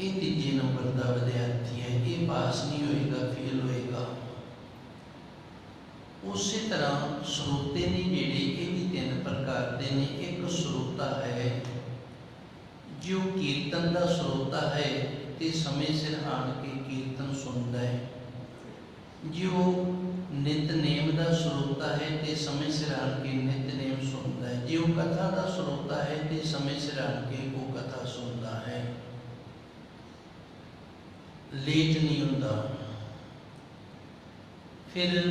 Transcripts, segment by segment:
ਇਹ ਤੀਜੇ ਨੰਬਰ ਦਾ ਵਿਦਿਆਰਥੀ ਹੈ, ਇਹ ਪਾਸ ਨਹੀਂ ਹੋਏਗਾ ਫੇਲ ਹੋਏਗਾ। ਉਸੇ ਤਰ੍ਹਾਂ ਸਰੋਤੇ ਨੇ ਜਿਹੜੇ ਇਹ ਵੀ ਤਿੰਨ ਪ੍ਰਕਾਰ ਦੇ ਨੇ, ਇੱਕ ਸਰੋਤਾ ਹੈ, ਜੋ ਕੀਰਤਨ ਦਾ ਸਰੋਤਾ ਹੈ ਤੇ ਸਮੇਂ ਸਿਰ ਆਣ ਕੇ ਕੀਰਤਨ ਸੁਣਦਾ ਹੈ। ਜੋ ਨਿਤਨੇਮ ਦਾ ਸਰੋਤਾ ਹੈ ਤੇ ਸਮੇਂ ਸਿਰ ਆਣ ਕੇ ਨਿਤਨੇਮ ਸੁਣਦਾ ਹੈ। ਜੋ ਕਥਾ ਦਾ ਸਰੋਤਾ ਹੈ ਤੇ ਸਮੇਂ ਸਿਰ ਆਣ ਕੇ ਉਹ ਕਥਾ ਸੁਣਦਾ ਹੈ ਲੇਟ ਨਹੀਂ ਹੁੰਦਾ। ਫਿਰ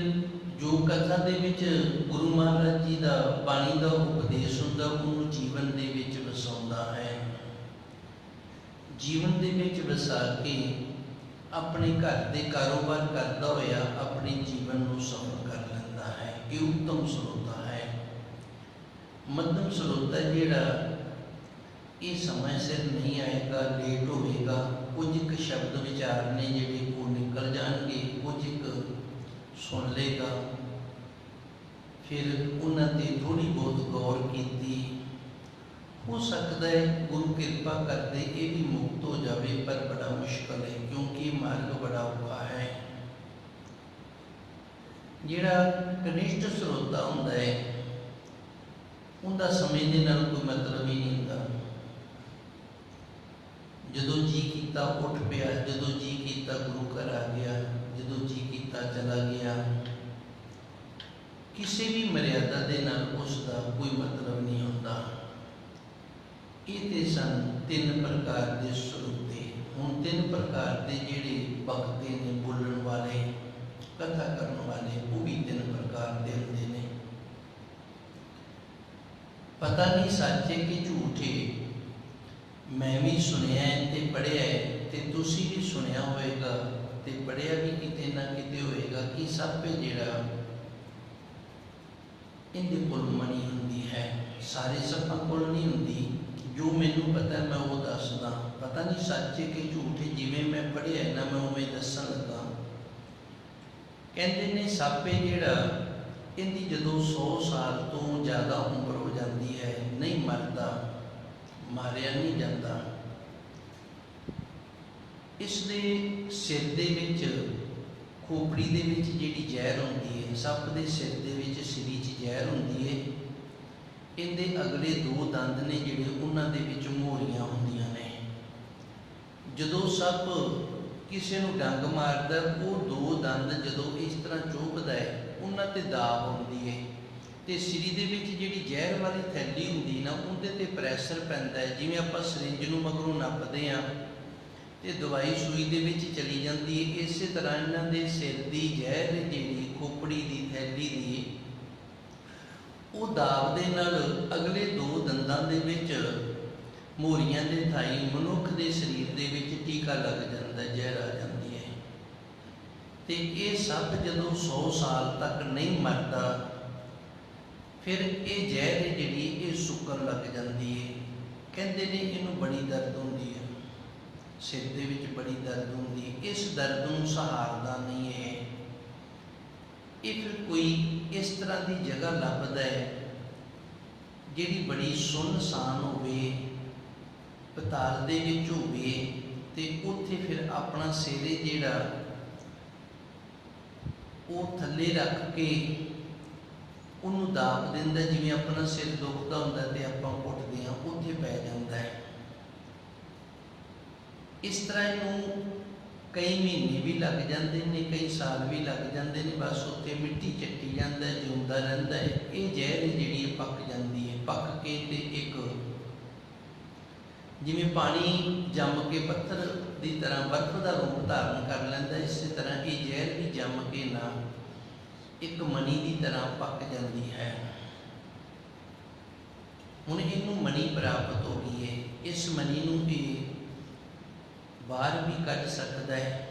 ਜੋ ਕਥਾ ਦੇ ਵਿੱਚ ਗੁਰੂ ਮਹਾਰਾਜ ਜੀ ਦਾ ਬਾਣੀ ਦਾ ਉਪਦੇਸ਼ ਹੁੰਦਾ, ਉਹਨੂੰ ਜੀਵਨ ਦੇ ਵਿੱਚ ਵਸਾਉਂਦਾ ਹੈ। ਜੀਵਨ ਦੇ ਵਿੱਚ ਵਸਾ ਕੇ ਆਪਣੇ ਘਰ ਦੇ ਕਾਰੋਬਾਰ ਕਰਦਾ ਹੋਇਆ ਆਪਣੇ ਜੀਵਨ ਨੂੰ ਸਫਲ ਕਰ ਲੈਂਦਾ ਹੈ। ਇਹ ਉੱਤਮ ਸਰੋਤਾ ਹੈ। ਮੱਧਮ ਸਰੋਤਾ ਜਿਹੜਾ, ਇਹ ਸਮੇਂ ਸਿਰ ਨਹੀਂ ਆਏਗਾ ਲੇਟ ਹੋਵੇਗਾ। ਕੁਝ ਇੱਕ ਸ਼ਬਦ ਵਿਚਾਰ ਨੇ ਜਿਹੜੇ ਉਹ ਨਿਕਲ ਜਾਣਗੇ, ਕੁਝ ਇੱਕ ਸੁਣ ਲੇਗਾ ਫਿਰ ਉਹਨਾਂ ਤੇ ਥੋੜੀ ਬਹੁਤ ਗੌਰ ਕੀਤੀ। ਹੋ ਸਕਦਾ ਹੈ ਗੁਰੂ ਕਿਰਪਾ ਕਰਦੇ ਇਹ ਵੀ ਮੁਕਤ ਹੋ ਜਾਵੇ, ਪਰ ਬੜਾ ਮੁਸ਼ਕਲ ਹੈ, ਕਿਉਂਕਿ ਮਾਰਗ ਬੜਾ ਔਖਾ ਹੈ। ਜਿਹੜਾ ਕਨਿਸ਼ਟ ਸਰੋਤਾ ਹੁੰਦਾ ਹੈ, ਉਹਦਾ ਸਮੇਂ ਦੇ ਨਾਲ ਕੋਈ ਮਤਲਬ ਹੀ ਨਹੀਂ ਹੁੰਦਾ। ਜਦੋਂ ਜੀ ਕੀਤਾ ਉੱਠ ਪਿਆ, ਜਦੋਂ ਜੀ ਕੀਤਾ ਗੁਰੂ ਘਰ ਆ ਗਿਆ, ਜਦੋਂ ਜੀ ਕੀਤਾ ਚਲਾ ਗਿਆ, ਕਿਸੇ ਵੀ ਮਰਿਆਦਾ ਦੇ ਨਾਲ ਉਸ ਦਾ ਕੋਈ ਮਤਲਬ ਨਹੀਂ ਹੁੰਦਾ। ਇਹ ਤੇ ਸਨ ਤਿੰਨ ਪ੍ਰਕਾਰ ਦੇ ਸਰੋਤੇ। ਹੁਣ ਤਿੰਨ ਪ੍ਰਕਾਰ ਦੇ ਜਿਹੜੇ ਬਖਤੇ ਨੇ ਬੋਲਣ ਵਾਲੇ, ਕਥਾ ਕਰਨ ਵਾਲੇ, ਉਹ ਵੀ ਤਿੰਨ ਪ੍ਰਕਾਰ ਦੇ ਹੁੰਦੇ ਨੇ। ਪਤਾ ਨਹੀਂ ਸੱਚੇ ਕਿ ਝੂਠੇ ਮੈਂ ਵੀ ਸੁਣਿਆ ਹੈ ਤੇ ਪੜਿਆ ਹੈ ਤੇ ਤੁਸੀਂ ਵੀ ਸੁਣਿਆ ਹੋਵੇਗਾ ਤੇ ਪੜਿਆ ਵੀ ਕਿਤੇ ਨਾ ਕਿਤੇ ਹੋਏਗਾ ਕਿ ਸੱਪੇ ਜਿਹੜਾ ਇਹਦੇ ਕੋਲ ਮਣੀ ਹੁੰਦੀ ਹੈ, ਸਾਰੇ ਸੱਪਾਂ ਕੋਲ ਨਹੀਂ ਹੁੰਦੀ। ਜੋ ਮੈਨੂੰ ਪਤਾ ਮੈਂ ਉਹ ਦੱਸਦਾ। ਪਤਾ ਨਹੀਂ ਸੱਚੇ ਕਿ ਝੂਠੇ ਜਿਵੇਂ ਮੈਂ ਪੜਿਆ ਨਾ, ਮੈਂ ਉਵੇਂ ਦੱਸਣ ਲੱਗਾ। ਕਹਿੰਦੇ ਨੇ ਸਾਪੇ ਜਿਹੜਾ ਇਹਦੀ ਜਦੋਂ 100 ਸਾਲ ਤੋਂ ਜ਼ਿਆਦਾ ਉਮਰ ਹੋ ਜਾਂਦੀ ਹੈ, ਨਹੀਂ ਮਰਦਾ। ਮਾਰਿਆ ਨਹੀਂ ਜਾਂਦਾ। ਇਸ ਦੇ ਸਿਰ ਦੇ ਵਿੱਚ, ਖੋਪੜੀ ਦੇ ਵਿੱਚ ਜਿਹੜੀ ਜ਼ਹਿਰ ਹੁੰਦੀ ਹੈ, ਸੱਪ ਦੇ ਸਿਰ ਦੇ ਵਿੱਚ ਸਰੀ 'ਚ ਜ਼ਹਿਰ ਹੁੰਦੀ ਹੈ। ਇਹਦੇ ਅਗਲੇ ਦੋ ਦੰਦ ਨੇ ਜਿਹੜੇ ਉਹਨਾਂ ਦੇ ਵਿੱਚ ਮੋਰੀਆਂ ਹੁੰਦੀਆਂ ਨੇ। ਜਦੋਂ ਸੱਪ ਕਿਸੇ ਨੂੰ ਡੰਗ ਮਾਰਦਾ, ਉਹ ਦੋ ਦੰਦ ਜਦੋਂ ਇਸ ਤਰ੍ਹਾਂ ਚੋਕਦਾ ਹੈ, ਉਹਨਾਂ ਤੇ ਦਾਬ ਹੁੰਦੀ ਹੈ। ਤੇ ਸਰੀ ਦੇ ਵਿੱਚ ਜਿਹੜੀ ਜ਼ਹਿਰ ਵਾਲੀ ਥੈਲੀ ਹੁੰਦੀ ਨਾ, ਉਹਦੇ ਤੇ ਪ੍ਰੈਸ਼ਰ ਪੈਂਦਾ ਹੈ। ਜਿਵੇਂ ਆਪਾਂ ਸਰਿੰਜ ਨੂੰ ਮਗਰੋਂ ਨੱਪਦੇ ਆ ਤੇ ਦਵਾਈ ਸੂਈ ਦੇ ਵਿੱਚ ਚਲੀ ਜਾਂਦੀ ਹੈ, ਇਸੇ ਤਰ੍ਹਾਂ ਇਹਨਾਂ ਦੇ ਸਿਰ ਦੀ ਜ਼ਹਿਰ ਜਿਹੜੀ ਖੋਪੜੀ ਦੀ ਥੈਲੀ ਦੀ, ਉਹ ਦਾਬ ਦੇ ਨਾਲ ਅਗਲੇ ਦੋ ਦੰਦਾਂ ਦੇ ਵਿੱਚ ਮੋਰੀਆਂ ਦੇ ਥਾਈ ਮਨੁੱਖ ਦੇ ਸਰੀਰ ਦੇ ਵਿੱਚ ਟੀਕਾ ਲੱਗ ਜਾਂਦਾ, ਜ਼ਹਿਰ ਆ ਜਾਂਦੀ ਹੈ। ਤੇ ਇਹ ਸੱਪ ਜਦੋਂ 100 ਸਾਲ ਤੱਕ ਨਹੀਂ ਮਰਦਾ ਫਿਰ ਇਹ ਜ਼ਹਿਰ ਜਿਹੜੀ ਇਹ ਸੁੱਕਣ ਲੱਗ ਜਾਂਦੀ ਹੈ ਕਹਿੰਦੇ ਨੇ ਇਹਨੂੰ ਬੜੀ ਦਰਦ ਹੁੰਦੀ ਹੈ ਸਿਰ ਦੇ ਵਿੱਚ ਬੜੀ ਦਰਦ ਹੁੰਦੀ ਇਸ ਦਰਦ ਨੂੰ ਸਹਾਰਦਾ ਨਹੀਂ ਹੈ ਇਹ ਫਿਰ ਕੋਈ ਇਸ ਤਰ੍ਹਾਂ ਦੀ ਜਗ੍ਹਾ ਲੱਭਦਾ ਹੈ ਜਿਹੜੀ ਬੜੀ ਸੁੰਨਸਾਨ ਹੋਵੇ, ਪਤਾਲ ਦੇ ਵਿੱਚ ਹੋਵੇ ਤੇ ਉੱਥੇ ਫਿਰ ਆਪਣਾ ਸਿਰੇ ਜਿਹੜਾ ਉਹ ਥੱਲੇ ਰੱਖ ਕੇ ਉਹਨੂੰ ਦਾਬ ਦਿੰਦਾ ਜਿਵੇਂ ਆਪਣਾ ਸਿਰ ਦੁਖਦਾ ਹੁੰਦਾ ਤੇ ਆਪਾਂ ਉੱਠਦੇ ਹਾਂ ਉੱਥੇ ਪੈ ਜਾਂਦਾ ਹੈ। ਇਸ ਤਰ੍ਹਾਂ ਇਹਨੂੰ ਕਈ ਮਹੀਨੇ ਵੀ ਲੱਗ ਜਾਂਦੇ ਨੇ ਕਈ ਸਾਲ ਵੀ ਲੱਗ ਜਾਂਦੇ ਨੇ ਬਸ ਉੱਥੇ ਮਿੱਟੀ ਚੱਟੀ ਜਾਂਦਾ ਹੈ, ਜਿਉਂਦਾ ਰਹਿੰਦਾ ਹੈ। ਇਹ ਜ਼ਹਿਰ ਜਿਹੜੀ ਹੈ ਪੱਕ ਜਾਂਦੀ ਹੈ ਪੱਕ ਕੇ ਤੇ ਇੱਕ ਜਿਵੇਂ ਪਾਣੀ ਜੰਮ ਕੇ ਪੱਥਰ ਦੀ ਤਰ੍ਹਾਂ ਬਰਫ਼ ਦਾ ਰੂਪ ਧਾਰਨ ਕਰ ਲੈਂਦਾ ਇਸੇ ਤਰ੍ਹਾਂ ਇਹ ਜ਼ਹਿਰ ਵੀ ਜੰਮ ਕੇ ਨਾ ਇੱਕ ਮਣੀ ਦੀ ਤਰ੍ਹਾਂ ਪੱਕ ਜਾਂਦੀ ਹੈ। ਹੁਣ ਇਹਨੂੰ ਮਣੀ ਪ੍ਰਾਪਤ ਹੋ ਗਈ ਹੈ। ਇਸ ਮਣੀ ਨੂੰ ਇਹ ਬਾਹਰ ਵੀ ਕੱਢ ਸਕਦਾ ਹੈ।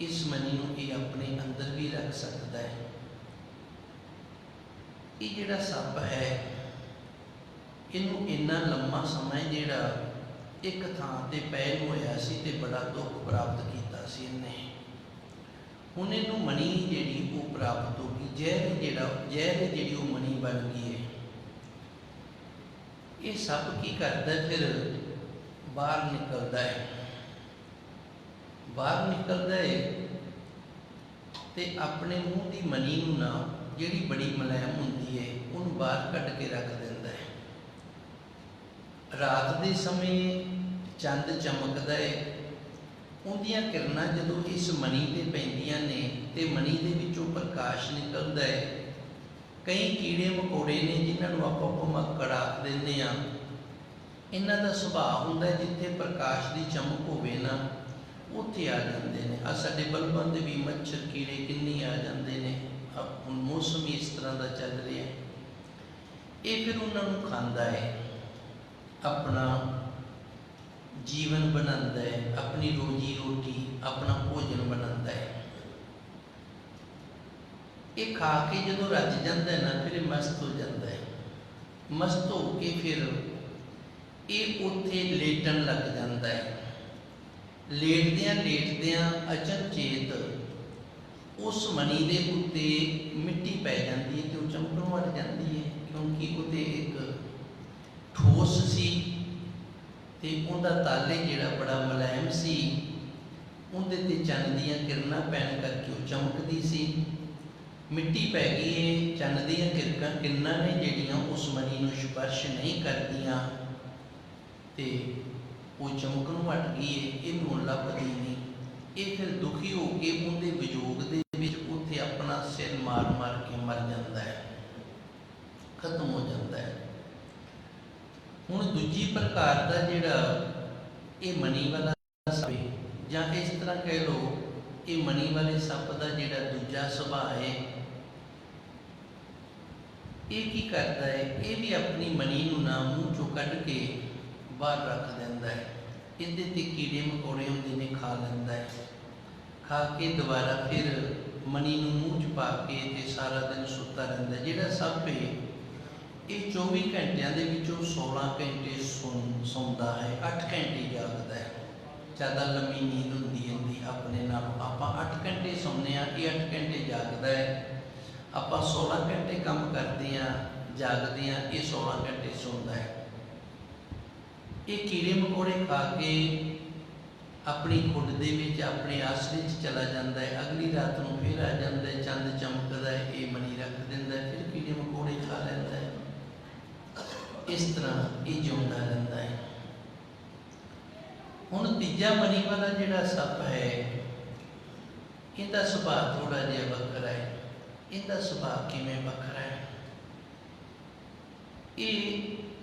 ਇਸ ਮਨੀ ਨੂੰ ਇਹ ਆਪਣੇ ਅੰਦਰ ਵੀ ਰੱਖ ਸਕਦਾ ਹੈ। ਇਹ ਜਿਹੜਾ ਸੱਪ ਹੈ, ਇਹਨੂੰ ਇੰਨਾ ਲੰਮਾ ਸਮਾਂ ਜਿਹੜਾ ਇੱਕ ਥਾਂ ਤੇ ਪੈ ਹੋਇਆ ਸੀ ਤੇ ਬੜਾ ਦੁੱਖ ਪ੍ਰਾਪਤ ਕੀਤਾ ਸੀ ਇਹਨੇ। ਹੁਣ ਇਹਨੂੰ ਮਣੀ ਜਿਹੜੀ ਉਹ ਪ੍ਰਾਪਤ ਹੋ ਗਈ ਜ਼ਹਿਰ ਜਿਹੜਾ ਜ਼ਹਿਰ ਜਿਹੜੀ ਉਹ ਮਣੀ ਬਣ ਗਈ ਹੈ। ਇਹ ਸਭ ਕੀ ਕਰਦਾ ਫਿਰ ਬਾਹਰ ਨਿਕਲਦਾ ਹੈ। ਬਾਹਰ ਨਿਕਲਦਾ ਹੈ ਤੇ ਆਪਣੇ ਮੂੰਹ ਦੀ ਮਨੀ ਨੂੰ ਨਾ ਜਿਹੜੀ ਬੜੀ ਮੁਲਾਇਮ ਹੁੰਦੀ ਹੈ, ਉਹਨੂੰ ਬਾਹਰ ਕੱਢ ਕੇ ਰੱਖ ਦਿੰਦਾ ਹੈ। ਰਾਤ ਦੇ ਸਮੇਂ ਚੰਦ ਚਮਕਦਾ ਹੈ ਉਹਦੀਆਂ ਕਿਰਨਾਂ ਜਦੋਂ ਇਸ ਮਣੀ ਤੇ ਪੈਂਦੀਆਂ ਨੇ ਤੇ ਮਣੀ ਦੇ ਵਿੱਚੋਂ ਪ੍ਰਕਾਸ਼ ਨਿਕਲਦਾ ਹੈ। ਕਈ ਕੀੜੇ ਮਕੌੜੇ ਨੇ ਜਿਨ੍ਹਾਂ ਨੂੰ ਆਪਾਂ ਭਮੱਕੜ ਆਖ ਦਿੰਦੇ ਆ ਇਹਨਾਂ ਦਾ ਸੁਭਾਅ ਹੁੰਦਾ ਜਿੱਥੇ ਪ੍ਰਕਾਸ਼ ਦੀ ਚਮਕ ਹੋਵੇ ਨਾ, ਉੱਥੇ ਆ ਜਾਂਦੇ ਨੇ। ਆ ਸਾਡੇ ਬਲਬਾਂ ਦੇ ਵੀ ਮੱਛਰ ਕੀੜੇ ਕਿੰਨੀ ਆ ਜਾਂਦੇ ਨੇ। ਹੁਣ ਮੌਸਮ ਹੀ ਇਸ ਤਰ੍ਹਾਂ ਦਾ ਚੱਲ ਰਿਹਾ ਇਹ ਫਿਰ ਉਹਨਾਂ ਨੂੰ ਖਾਂਦਾ ਹੈ। ਆਪਣਾ ਜੀਵਨ ਬਣਾਉਂਦਾ ਹੈ, ਆਪਣੀ ਰੋਜੀ ਰੋਟੀ, ਆਪਣਾ ਭੋਜਨ ਬਣਾਉਂਦਾ ਹੈ। ਇਹ ਖਾ ਕੇ ਜਦੋਂ ਰੱਜ ਜਾਂਦਾ ਹੈ ਨਾ, ਫਿਰ ਇਹ ਮਸਤ ਹੋ ਜਾਂਦਾ ਹੈ। ਮਸਤ ਹੋ ਕੇ ਫਿਰ ਇਹ ਉੱਥੇ ਲੇਟਣ ਲੱਗ ਜਾਂਦਾ ਹੈ। ਲੇਟਦਿਆਂ ਲੇਟਦਿਆਂ ਅਚਨਚੇਤ ਉਸ ਮਣੀ ਦੇ ਉੱਤੇ ਮਿੱਟੀ ਪੈ ਜਾਂਦੀ ਹੈ, ਤੇ ਉਹ ਚਮਕਣ ਵੱਧ ਜਾਂਦੀ ਹੈ, ਕਿਉਂਕਿ ਉਹਦੇ ਇੱਕ ਠੋਸ ਸੀ ਤੇ ਉਹਦਾ ਤਾਲੇ ਜਿਹੜਾ ਬੜਾ ਮੁਲਾਇਮ ਸੀ, ਉਹਦੇ ਤੇ ਚੰਨ ਦੀਆਂ ਕਿਰਨਾਂ ਪੈਣ ਕਰਕੇ ਉਹ ਚਮਕਦੀ ਸੀ। ਮਿੱਟੀ ਪੈ ਗਈ ਏ, ਚੰਨ ਦੀਆਂ ਕਿਰਕਾਂ ਕਿਰਨਾਂ ਨੇ ਜਿਹੜੀਆਂ ਉਸ ਮਣੀ ਨੂੰ ਸਪਰਸ਼ ਨਹੀਂ ਕਰਦੀਆਂ। ਤੇ ਉਹ ਚਮਕਣ ਹਟ ਗਈ ਏ ਇਹਨੂੰ ਹੁਣ ਲੱਭਦੀ ਨਹੀਂ। ਇਹ ਫਿਰ ਦੁਖੀ ਹੋ ਕੇ ਉਹਦੇ ਵਿਯੋਗ ਦੇ ਵਿੱਚ ਉੱਥੇ ਆਪਣਾ ਸਿਰ ਮਾਰ ਮਾਰ ਕੇ ਮਰ ਜਾਂਦਾ ਹੈ। ਖਤਮ ਹੋ ਜਾਂਦਾ ਹੈ। ਹੁਣ ਦੂਜੀ ਪ੍ਰਕਾਰ ਦਾ ਜਿਹੜਾ ਇਹ ਮਨੀ ਵਾਲਾ ਸੱਪ ਹੈ, ਜਾਂ ਇਸ ਤਰ੍ਹਾਂ ਕਹਿ ਲਓ, ਇਹ ਮਣੀ ਵਾਲੇ ਸੱਪ ਦਾ ਜਿਹੜਾ ਦੂਜਾ ਸੁਭਾਅ ਹੈ, ਇਹ ਕੀ ਕਰਦਾ ਹੈ? ਇਹ ਵੀ ਆਪਣੀ ਮਨੀ ਨੂੰ ਨਾ ਮੂੰਹ ਚੋਂ ਕੱਢ ਕੇ ਬਾਹਰ ਰੱਖ ਦਿੰਦਾ ਹੈ। ਇਹਦੇ ਤੇ ਕੀੜੇ ਮਕੌੜੇ ਹੁੰਦੇ ਨੇ, ਖਾ ਲੈਂਦਾ ਹੈ। ਖਾ ਕੇ ਦੁਬਾਰਾ ਫਿਰ ਮਣੀ ਨੂੰ ਮੂੰਹ ਚ ਪਾ ਕੇ ਤੇ ਸਾਰਾ ਦਿਨ ਸੁੱਤਾ ਰਹਿੰਦਾ ਜਿਹੜਾ ਸੱਪ ਹੈ ਇਹ 24 ਘੰਟਿਆਂ ਦੇ ਵਿੱਚੋਂ 16 ਘੰਟੇ ਸੌਂ- ਸੌਂਦਾ ਹੈ 8 ਘੰਟੇ ਜਾਗਦਾ ਹੈ। ਜ਼ਿਆਦਾ ਲੰਮੀ ਨੀਂਦ ਹੁੰਦੀ ਹੈ ਇਹਦੀ ਆਪਣੇ ਨਾਲ ਆਪਾਂ 8 ਘੰਟੇ ਸੌਂਦੇ ਆ ਇਹ 8 ਘੰਟੇ ਜਾਗਦਾ ਹੈ। ਆਪਾਂ 16 ਘੰਟੇ ਕੰਮ ਕਰਦੇ ਆ ਜਾਗਦੇ ਆ ਇਹ 16 ਘੰਟੇ ਸੌਂਦਾ ਹੈ। ਇਹ ਕੀੜੇ ਮਕੌੜੇ ਖਾ ਕੇ ਆਪਣੀ ਖੁੱਡ ਦੇ ਵਿੱਚ, ਆਪਣੇ ਆਸਰੇ 'ਚ ਚਲਾ ਜਾਂਦਾ ਹੈ। ਅਗਲੀ ਰਾਤ ਨੂੰ ਫਿਰ ਆ ਜਾਂਦਾ ਹੈ, ਚੰਦ ਚਮਕਦਾ ਹੈ, ਇਹ ਮਣੀ ਰੱਖ ਦਿੰਦਾ ਹੈ ਫਿਰ ਕੀੜੇ ਮਕੌੜੇ ਖਾ ਲੈਂਦਾ ਹੈ ਇਸ ਤਰ੍ਹਾਂ ਇਹ ਜਿਉਂਦਾ ਰਹਿੰਦਾ ਹੈ। ਹੁਣ ਤੀਜਾ ਮਣੀ ਵਾਲਾ ਜਿਹੜਾ ਸੱਪ ਹੈ, ਇਹਦਾ ਸੁਭਾਅ ਥੋੜਾ ਜਿਹਾ ਵੱਖਰਾ ਹੈ। ਇਹਦਾ ਸੁਭਾਅ ਕਿਵੇਂ ਵੱਖਰਾ ਹੈ? ਇਹ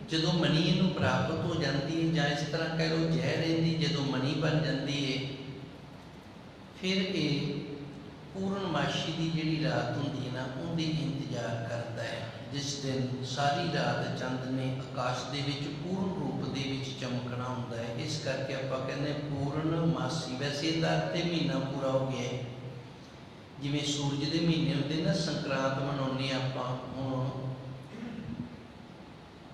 ਜਦੋਂ ਮਨੀ ਇਹਨੂੰ ਪ੍ਰਾਪਤ ਹੋ ਜਾਂਦੀ ਹੈ ਜਾਂ ਇਸ ਤਰ੍ਹਾਂ ਕਹਿ ਲਓ ਜ਼ਹਿਰ ਇਹਦੀ ਜਦੋਂ ਮਨੀ ਬਣ ਜਾਂਦੀ ਹੈ, ਫਿਰ ਇਹ ਪੂਰਨਮਾਸ਼ੀ ਦੀ ਜਿਹੜੀ ਰਾਤ ਹੁੰਦੀ ਹੈ ਨਾ, ਉਹਦੀ ਇੰਤਜ਼ਾਰ ਕਰਦਾ ਹੈ। ਜਿਸ ਦਿਨ ਸਾਰੀ ਰਾਤ ਚੰਦ ਨੇ ਆਕਾਸ਼ ਦੇ ਵਿੱਚ ਪੂਰਨ ਰੂਪ ਦੇ ਵਿੱਚ ਚਮਕਣਾ ਹੁੰਦਾ ਹੈ, ਇਸ ਕਰਕੇ ਆਪਾਂ ਕਹਿੰਦੇ ਪੂਰਨ ਮਾਸੀ। ਵੈਸੇ ਇਹਦਾ ਤੇ ਮਹੀਨਾ ਪੂਰਾ ਹੋ ਗਿਆ ਹੈ। ਜਿਵੇਂ ਸੂਰਜ ਦੇ ਮਹੀਨੇ ਹੁੰਦੇ ਨਾ, ਸੰਕਰਾਂਤ ਮਨਾਉਂਦੇ ਹਾਂ ਆਪਾਂ ਹੁਣ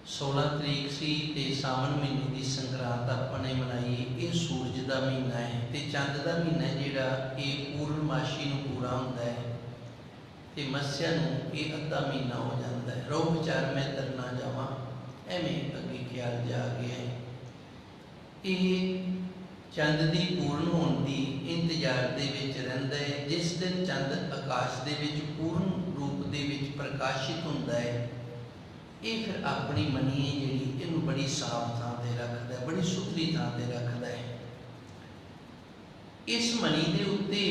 16 ਤਰੀਕ ਸੀ ਤੇ ਸਾਵਣ ਮਹੀਨੇ ਦੀ ਸੰਕਰਾਂਤ ਆਪਾਂ ਨੇ ਮਨਾਈ ਇਹ ਸੂਰਜ ਦਾ ਮਹੀਨਾ ਹੈ ਤੇ ਚੰਦ ਦਾ ਮਹੀਨਾ ਜਿਹੜਾ, ਇਹ ਪੂਰਨਮਾਸ਼ੀ ਨੂੰ ਪੂਰਾ ਹੁੰਦਾ ਹੈ। ਤੇ ਮੱਸਿਆ ਨੂੰ ਇਹ ਅੱਧਾ ਮਹੀਨਾ ਹੋ ਜਾਂਦਾ ਹੈ। ਰੋ ਵਿਚਾਰ ਮੈਂ ਤਰਨਾ ਜਾਵਾਂ। ਐਵੇਂ ਅੱਗੇ ਖਿਆਲ ਜਾ ਗਿਆ ਇਹ ਚੰਦ ਦੀ ਪੂਰਨ ਹੋਣ ਦੀ ਇੰਤਜ਼ਾਰ ਦੇ ਵਿੱਚ ਰਹਿੰਦਾ ਹੈ। ਜਿਸ ਦਿਨ ਚੰਦ ਆਕਾਸ਼ ਦੇ ਵਿੱਚ ਪੂਰਨ ਰੂਪ ਦੇ ਵਿੱਚ ਪ੍ਰਕਾਸ਼ਿਤ ਹੁੰਦਾ ਹੈ, ਇਹ ਫਿਰ ਆਪਣੀ ਮਨੀ ਜਿਹੜੀ ਇਹਨੂੰ ਬੜੀ ਸਾਫ਼ ਥਾਂ ਤੇ ਰੱਖਦਾ ਹੈ, ਬੜੀ ਸੁਥਰੀ ਥਾਂ ਤੇ ਰੱਖਦਾ ਹੈ। ਇਸ ਮਨੀ ਦੇ ਉੱਤੇ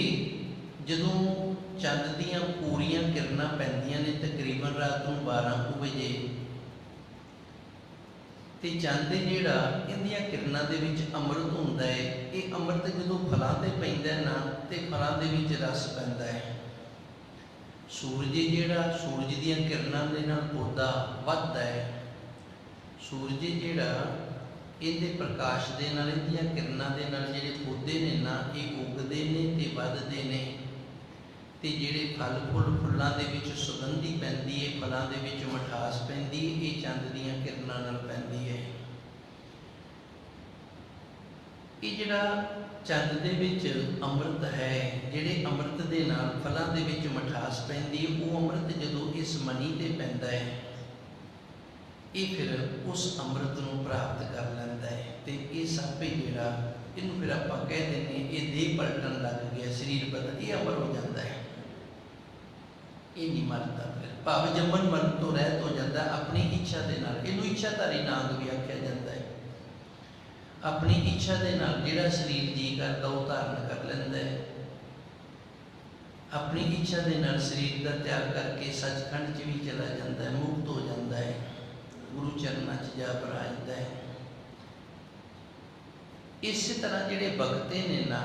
ਜਦੋਂ ਚੰਦ ਦੀਆਂ ਪੂਰੀਆਂ ਕਿਰਨਾਂ ਪੈਂਦੀਆਂ ਨੇ ਤਕਰੀਬਨ ਰਾਤ ਨੂੰ 12 ਕੁ ਵਜੇ। ਤੇ ਚੰਦ ਜਿਹੜਾ ਇਹਦੀਆਂ ਕਿਰਨਾਂ ਦੇ ਵਿੱਚ ਅੰਮ੍ਰਿਤ ਹੁੰਦਾ ਹੈ, ਇਹ ਅੰਮ੍ਰਿਤ ਜਦੋਂ ਫਲਾਂ ਤੇ ਪੈਂਦਾ ਨਾ, ਤੇ ਫਲਾਂ ਦੇ ਵਿੱਚ ਰਸ ਪੈਂਦਾ ਹੈ। ਸੂਰਜ ਜਿਹੜਾ ਸੂਰਜ ਦੀਆਂ ਕਿਰਨਾਂ ਦੇ ਨਾਲ ਪੌਦਾ ਵੱਧਦਾ ਹੈ। ਸੂਰਜ ਜਿਹੜਾ ਇਹਦੇ ਪ੍ਰਕਾਸ਼ ਦੇ ਨਾਲ, ਇਹਦੀਆਂ ਕਿਰਨਾਂ ਦੇ ਨਾਲ ਜਿਹੜੇ ਪੌਦੇ ਨੇ ਨਾ, ਇਹ ਉੱਗਦੇ ਨੇ ਤੇ ਵੱਧਦੇ ਨੇ। ਤੇ ਜਿਹੜੇ ਫਲ ਫੁੱਲ ਫੁੱਲਾਂ ਦੇ ਵਿੱਚ ਸੁਗੰਧੀ ਪੈਂਦੀ ਹੈ ਫਲਾਂ ਦੇ ਵਿੱਚ ਮਠਾਸ ਪੈਂਦੀ ਹੈ ਇਹ ਚੰਦ ਦੀਆਂ ਕਿਰਨਾਂ ਨਾਲ ਪੈਂਦੀ ਹੈ ਇਹ ਜਿਹੜਾ ਚੰਦ ਦੇ ਵਿੱਚ ਅੰਮ੍ਰਿਤ ਹੈ, ਜਿਹੜੇ ਅੰਮ੍ਰਿਤ ਦੇ ਨਾਲ ਫਲਾਂ ਦੇ ਵਿੱਚ ਮਠਾਸ ਪੈਂਦੀ ਹੈ ਉਹ ਅੰਮ੍ਰਿਤ ਜਦੋਂ ਇਸ ਮਨੀ ਤੇ ਪੈਂਦਾ ਹੈ ਇਹ ਫਿਰ ਉਸ ਅੰਮ੍ਰਿਤ ਨੂੰ ਪ੍ਰਾਪਤ ਕਰ ਲੈਂਦਾ ਹੈ ਤੇ ਇਹ ਸਭ ਜਿਹੜਾ, ਇਹਨੂੰ ਫਿਰ ਆਪਾਂ ਕਹਿ ਦਿੰਦੇ ਇਹ ਦੇਹ ਪਲਟਣ ਲੱਗ ਗਿਆ, ਸਰੀਰ ਬਦਲ ਇਹ ਅਮਰ ਹੋ ਜਾਂਦਾ ਹੈ ਇਹ ਨਹੀਂ ਮਰਦਾ ਫਿਰ। ਭਾਵ ਜੰਮਣ ਮਰਨ ਤੋਂ ਰਹਿਤ ਹੋ ਜਾਂਦਾ, ਆਪਣੀ ਇੱਛਾ ਦੇ ਨਾਲ। ਇਹਨੂੰ ਇੱਛਾਧਾਰੀ ਨਾਗ ਵੀ ਆਖਿਆ ਜਾਂਦਾ ਹੈ। ਆਪਣੀ ਇੱਛਾ ਦੇ ਨਾਲ ਜਿਹੜਾ ਸਰੀਰ ਜੀ ਕਰਦਾ, ਉਹ ਧਾਰਨ ਕਰ ਲੈਂਦਾ ਹੈ। ਆਪਣੀ ਇੱਛਾ ਦੇ ਨਾਲ ਸਰੀਰ ਦਾ ਤਿਆਗ ਕਰਕੇ ਸੱਚਖੰਡ 'ਚ ਵੀ ਚਲਾ ਜਾਂਦਾ ਹੈ, ਮੁਕਤ ਹੋ ਜਾਂਦਾ ਹੈ। ਗੁਰੂ ਚਰਨਾਂ 'ਚ ਜਾ ਬਰਾਜਦਾ ਹੈ। ਇਸੇ ਤਰ੍ਹਾਂ ਜਿਹੜੇ ਭਗਤੇ ਨੇ ਨਾ,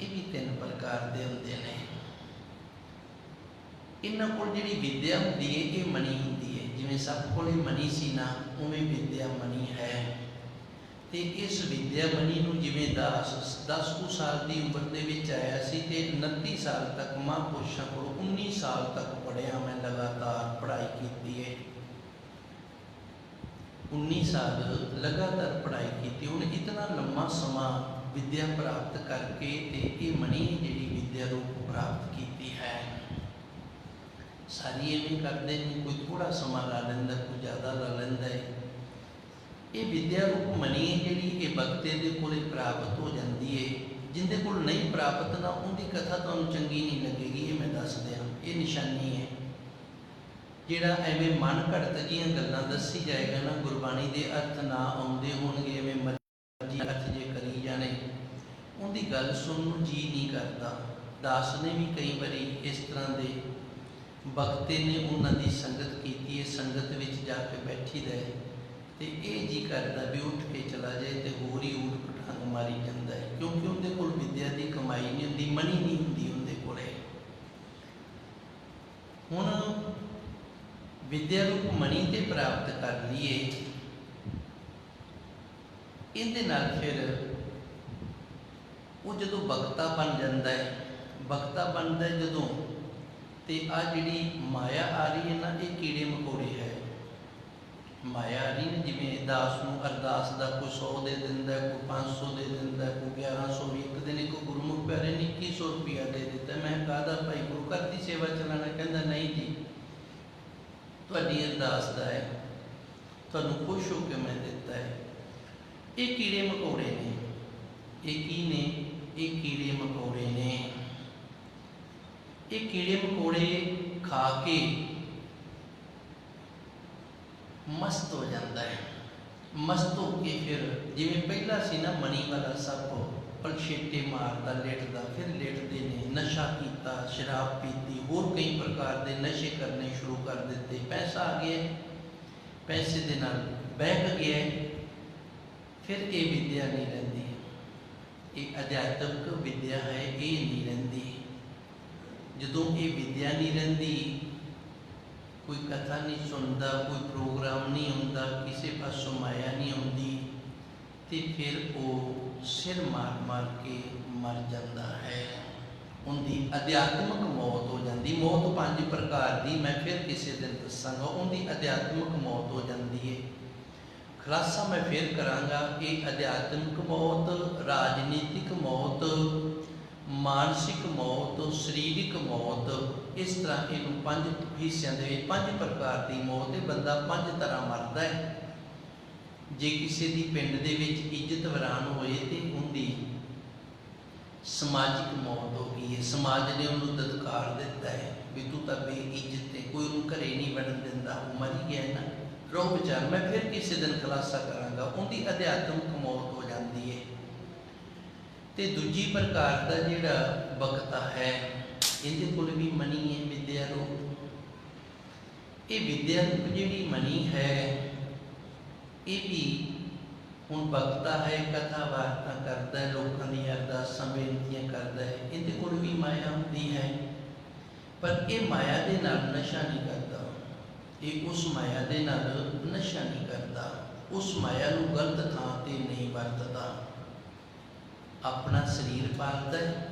ਇਹ ਵੀ ਤਿੰਨ ਪ੍ਰਕਾਰ ਦੇ ਹੁੰਦੇ ਨੇ। ਇਹਨਾਂ ਕੋਲ ਜਿਹੜੀ ਵਿਦਿਆ ਹੁੰਦੀ ਹੈ, ਇਹ ਮਨੀ ਹੁੰਦੀ ਹੈ। ਜਿਵੇਂ ਸਭ ਕੋਲੇ ਮਨੀ ਸੀ ਨਾ, ਉਵੇਂ ਵਿਦਿਆ ਮਨੀ ਹੈ। ਤੇ ਇਸ ਵਿਦਿਆ ਮਣੀ ਨੂੰ ਜਿਵੇਂ ਦਾਸ 10 ਕੁ ਸਾਲ ਦੀ ਉਮਰ ਦੇ ਵਿੱਚ ਆਇਆ ਸੀ ਤੇ 29 ਸਾਲ ਤੱਕ ਮਹਾਂਪੁਰਸ਼ਾਂ ਕੋਲ 19 ਸਾਲ ਤੱਕ ਪੜਿਆ ਮੈਂ, ਲਗਾਤਾਰ ਪੜ੍ਹਾਈ ਕੀਤੀ ਹੈ। 19 ਸਾਲ ਲਗਾਤਾਰ ਪੜ੍ਹਾਈ ਕੀਤੀ। ਹੁਣ ਇਤਨਾ ਲੰਮਾ ਸਮਾਂ ਵਿਦਿਆ ਪ੍ਰਾਪਤ ਕਰਕੇ ਤੇ ਇਹ ਮਨੀ ਜਿਹੜੀ ਵਿਦਿਆ ਰੂਪ ਪ੍ਰਾਪਤ ਕੀਤੀ ਹੈ। ਸਾਰੀ ਐਵੇਂ ਕਰਦੇ ਨੇ, ਕੋਈ ਥੋੜਾ ਸਮਾਂ ਲਾ ਲੈਂਦਾ, ਕੋਈ ਜ਼ਿਆਦਾ ਲਾ ਲੈਂਦਾ ਹੈ ਇਹ ਵਿਦਿਆ ਰੂਪ ਮਨੀ ਜਿਹੜੀ ਇਹ ਭਗਤੇ ਦੇ ਕੋਲੇ ਪ੍ਰਾਪਤ ਹੋ ਜਾਂਦੀ ਹੈ ਜਿੰਦੇ ਕੋਲ ਨਹੀਂ ਪ੍ਰਾਪਤ ਨਾ ਉਹਦੀ ਕਥਾ ਤੁਹਾਨੂੰ ਚੰਗੀ ਨਹੀਂ ਲੱਗੇਗੀ, ਇਹ ਮੈਂ ਦੱਸ ਦਿਆਂ। ਇਹ ਨਿਸ਼ਾਨੀ ਹੈ ਜਿਹੜਾ ਐਵੇਂ ਮਨ ਘੜਤ ਜੀਆਂ ਗੱਲਾਂ ਦੱਸੀ ਜਾਏਗਾ ਨਾ, ਗੁਰਬਾਣੀ ਦੇ ਅਰਥ ਨਾ ਆਉਂਦੇ ਹੋਣਗੇ, ਐਵੇਂ ਮਰਜ਼ੀ ਅਰਥ ਜੇ ਕਰੀ ਜਾਣੇ। ਉਹਦੀ ਗੱਲ ਸੁਣਨ ਨੂੰ ਜੀ ਨਹੀਂ ਕਰਦਾ। ਦਾਸ ਨੇ ਵੀ ਕਈ ਵਾਰੀ ਇਸ ਤਰ੍ਹਾਂ ਦੇ ਬਖਤੇ ਨੇ ਉਹਨਾਂ ਦੀ ਸੰਗਤ ਕੀਤੀ ਹੈ, ਸੰਗਤ ਵਿੱਚ ਜਾ ਕੇ ਬੈਠੀ ਦਾ ਤੇ ਇਹ ਜੀ ਕਰਦਾ ਵੀ ਉੱਠ ਕੇ ਚਲਾ ਜਾਏ ਤੇ ਹੋਰ ਹੀ ਊਠ ਪਟਾਂਗ ਮਾਰੀ ਜਾਂਦਾ ਹੈ, ਕਿਉਂਕਿ ਉਹਦੇ ਕੋਲ ਵਿਦਿਆ ਦੀ ਕਮਾਈ ਨਹੀਂ ਹੁੰਦੀ, ਮਣੀ ਨਹੀਂ ਹੁੰਦੀ ਉਹਦੇ ਕੋਲੇ ਹੁਣ ਵਿਦਿਆ ਰੂਪ ਮਣੀ ਤੇ ਪ੍ਰਾਪਤ ਕਰ ਲਈਏ, ਇਹਦੇ ਨਾਲ ਫਿਰ ਉਹ ਜਦੋਂ ਬਖਤਾ ਬਣ ਜਾਂਦਾ ਹੈ ਬਖਤਾ ਬਣਦਾ ਜਦੋਂ ਤੇ ਆ ਜਿਹੜੀ ਮਾਇਆ ਆ ਰਹੀ ਹੈ ਨਾ ਇਹ ਕੀੜੇ ਮਕੌੜੇ ਹੈ। ਮਾਇਆ ਆ ਰਹੀ ਨੇ ਜਿਵੇਂ ਦਾਸ ਨੂੰ ਅਰਦਾਸ ਦਾ ਕੋਈ 100 ਦੇ ਦਿੰਦਾ ਹੈ, ਕੋਈ 500 ਦੇ ਦਿੰਦਾ ਹੈ, ਕੋਈ 1100 ਵੀ ਇੱਕ ਦਿਨ ਇੱਕ ਗੁਰਮੁਖ ਪਿਆਰੇ ਨੇ 2100 ਰੁਪਇਆ ਦੇ ਦਿੱਤਾ। ਮੈਂ ਕਾਹਦਾ ਭਾਈ ਗੁਰੂ ਘਰ ਦੀ ਸੇਵਾ ਚਲਾਣਾ ਕਹਿੰਦਾ ਨਹੀਂ ਜੀ ਤੁਹਾਡੀ ਅਰਦਾਸ ਦਾ ਹੈ। ਤੁਹਾਨੂੰ ਖੁਸ਼ ਹੋ ਕੇ ਮੈਂ ਦਿੱਤਾ ਹੈ। ਇਹ ਕੀੜੇ ਮਕੌੜੇ ਨੇ। ਇਹ ਕੀ ਨੇ? ਇਹ ਕੀੜੇ ਮਕੌੜੇ ਨੇ। ਇਹ ਕੀੜੇ ਮਕੌੜੇ ਖਾ ਕੇ ਮਸਤ ਹੋ ਜਾਂਦਾ ਹੈ। ਮਸਤ ਹੋ ਕੇ ਫਿਰ ਜਿਵੇਂ ਪਹਿਲਾਂ ਸੀ ਨਾ ਮਣੀ ਵਾਲਾ ਸੱਪ ਪਲਛੇਟੇ ਮਾਰਦਾ, ਲੇਟਦਾ, ਫਿਰ ਲੇਟਦੇ ਨੇ, ਨਸ਼ਾ ਕੀਤਾ, ਸ਼ਰਾਬ ਪੀਤੀ, ਹੋਰ ਕਈ ਪ੍ਰਕਾਰ ਦੇ ਨਸ਼ੇ ਕਰਨੇ ਸ਼ੁਰੂ ਕਰ ਦਿੱਤੇ। ਪੈਸਾ ਆ ਗਿਆ, ਪੈਸੇ ਦੇ ਨਾਲ ਬਹਿਕ ਗਿਆ, ਫਿਰ ਇਹ ਵਿਦਿਆ ਨਹੀਂ ਰਹਿੰਦੀ। ਇਹ ਅਧਿਆਤਮਿਕ ਵਿਦਿਆ ਹੈ, ਇਹ ਨਹੀਂ ਰਹਿੰਦੀ। ਜਦੋਂ ਇਹ ਵਿਦਿਆ ਨਹੀਂ ਰਹਿੰਦੀ, ਕੋਈ ਕਥਾ ਨਹੀਂ ਸੁਣਦਾ, ਕੋਈ ਪ੍ਰੋਗਰਾਮ ਨਹੀਂ ਹੁੰਦਾ, ਕਿਸੇ ਪਾਸੋਂ ਮਾਇਆ ਨਹੀਂ ਆਉਂਦੀ, ਤੇ ਫਿਰ ਉਹ ਸਿਰ ਮਾਰ ਮਾਰ ਕੇ ਮਰ ਜਾਂਦਾ ਹੈ। ਉਹਦੀ ਅਧਿਆਤਮਿਕ ਮੌਤ ਹੋ ਜਾਂਦੀ। ਮੌਤ ਪੰਜ ਪ੍ਰਕਾਰ ਦੀ ਮੈਂ ਫਿਰ ਕਿਸੇ ਦਿਨ ਦੱਸਾਂਗਾ। ਉਹਦੀ ਅਧਿਆਤਮਿਕ ਮੌਤ ਹੋ ਜਾਂਦੀ ਹੈ ਖਲਾਸਾ ਮੈਂ ਫਿਰ ਕਰਾਂਗਾ ਇਹ ਅਧਿਆਤਮਿਕ ਮੌਤ, ਰਾਜਨੀਤਿਕ ਮੌਤ ਮਾਨਸਿਕ ਮੌਤ ਸਰੀਰਿਕ ਮੌਤ, ਇਸ ਤਰ੍ਹਾਂ ਇਹਨੂੰ ਪੰਜ ਹਿੱਸਿਆਂ ਦੇ ਵਿੱਚ, ਪੰਜ ਪ੍ਰਕਾਰ ਦੀ ਮੌਤ ਹੈ, ਬੰਦਾ ਪੰਜ ਤਰ੍ਹਾਂ ਮਰਦਾ ਹੈ। ਜੇ ਕਿਸੇ ਦੀ ਪਿੰਡ ਦੇ ਵਿੱਚ ਇੱਜ਼ਤ ਵਰਾਨ ਹੋਏ ਤੇ ਉਹਦੀ ਸਮਾਜਿਕ ਮੌਤ ਹੋ ਗਈ ਹੈ। ਸਮਾਜ ਨੇ ਉਹਨੂੰ ਦਤਕਾਰ ਦਿੱਤਾ ਹੈ ਵੀ ਤੂੰ ਤਾਂ ਬੇਇੱਜ਼ਤ ਹੈ, ਕੋਈ ਉਹਨੂੰ ਘਰੇ ਨਹੀਂ ਵੜਨ ਦਿੰਦਾ, ਉਹ ਮਰ ਗਿਆ ਨਾ। ਰੋਹ ਵਿਚਾਰ, ਮੈਂ ਫਿਰ ਕਿਸੇ ਦਿਨ ਖੁਲਾਸਾ ਕਰਾਂਗਾ, ਉਹਦੀ ਅਧਿਆਤਮਿਕ ਮੌਤ ਤੇ ਦੂਜੀ ਪ੍ਰਕਾਰ ਦਾ ਜਿਹੜਾ ਵਕਤਾ ਹੈ, ਇਹਦੇ ਕੋਲ ਵੀ ਮਨੀ ਹੈ ਵਿਦਿਆ ਰੂਪ ਇਹ ਵਿਦਿਆ ਰੂਪ ਜਿਹੜੀ ਮਨੀ ਹੈ, ਇਹ ਵੀ ਹੁਣ ਵਕਤਾ ਹੈ ਕਥਾ ਵਾਰਤਾ ਕਰਦਾ ਹੈ, ਲੋਕਾਂ ਦੀ ਅਰਦਾਸਾਂ ਬੇਨਤੀਆਂ ਕਰਦਾ ਹੈ, ਇਹਦੇ ਕੋਲ ਵੀ ਮਾਇਆ ਹੁੰਦੀ ਹੈ। ਪਰ ਇਹ ਮਾਇਆ ਦੇ ਨਾਲ ਨਸ਼ਾ ਨਹੀਂ ਕਰਦਾ। ਇਹ ਉਸ ਮਾਇਆ ਦੇ ਨਾਲ ਨਸ਼ਾ ਨਹੀਂ ਕਰਦਾ। ਉਸ ਮਾਇਆ ਨੂੰ ਗਲਤ ਥਾਂ ਤੇ ਨਹੀਂ ਵਰਤਦਾ। ਆਪਣਾ ਸਰੀਰ ਪਾਲਦਾ ਹੈ,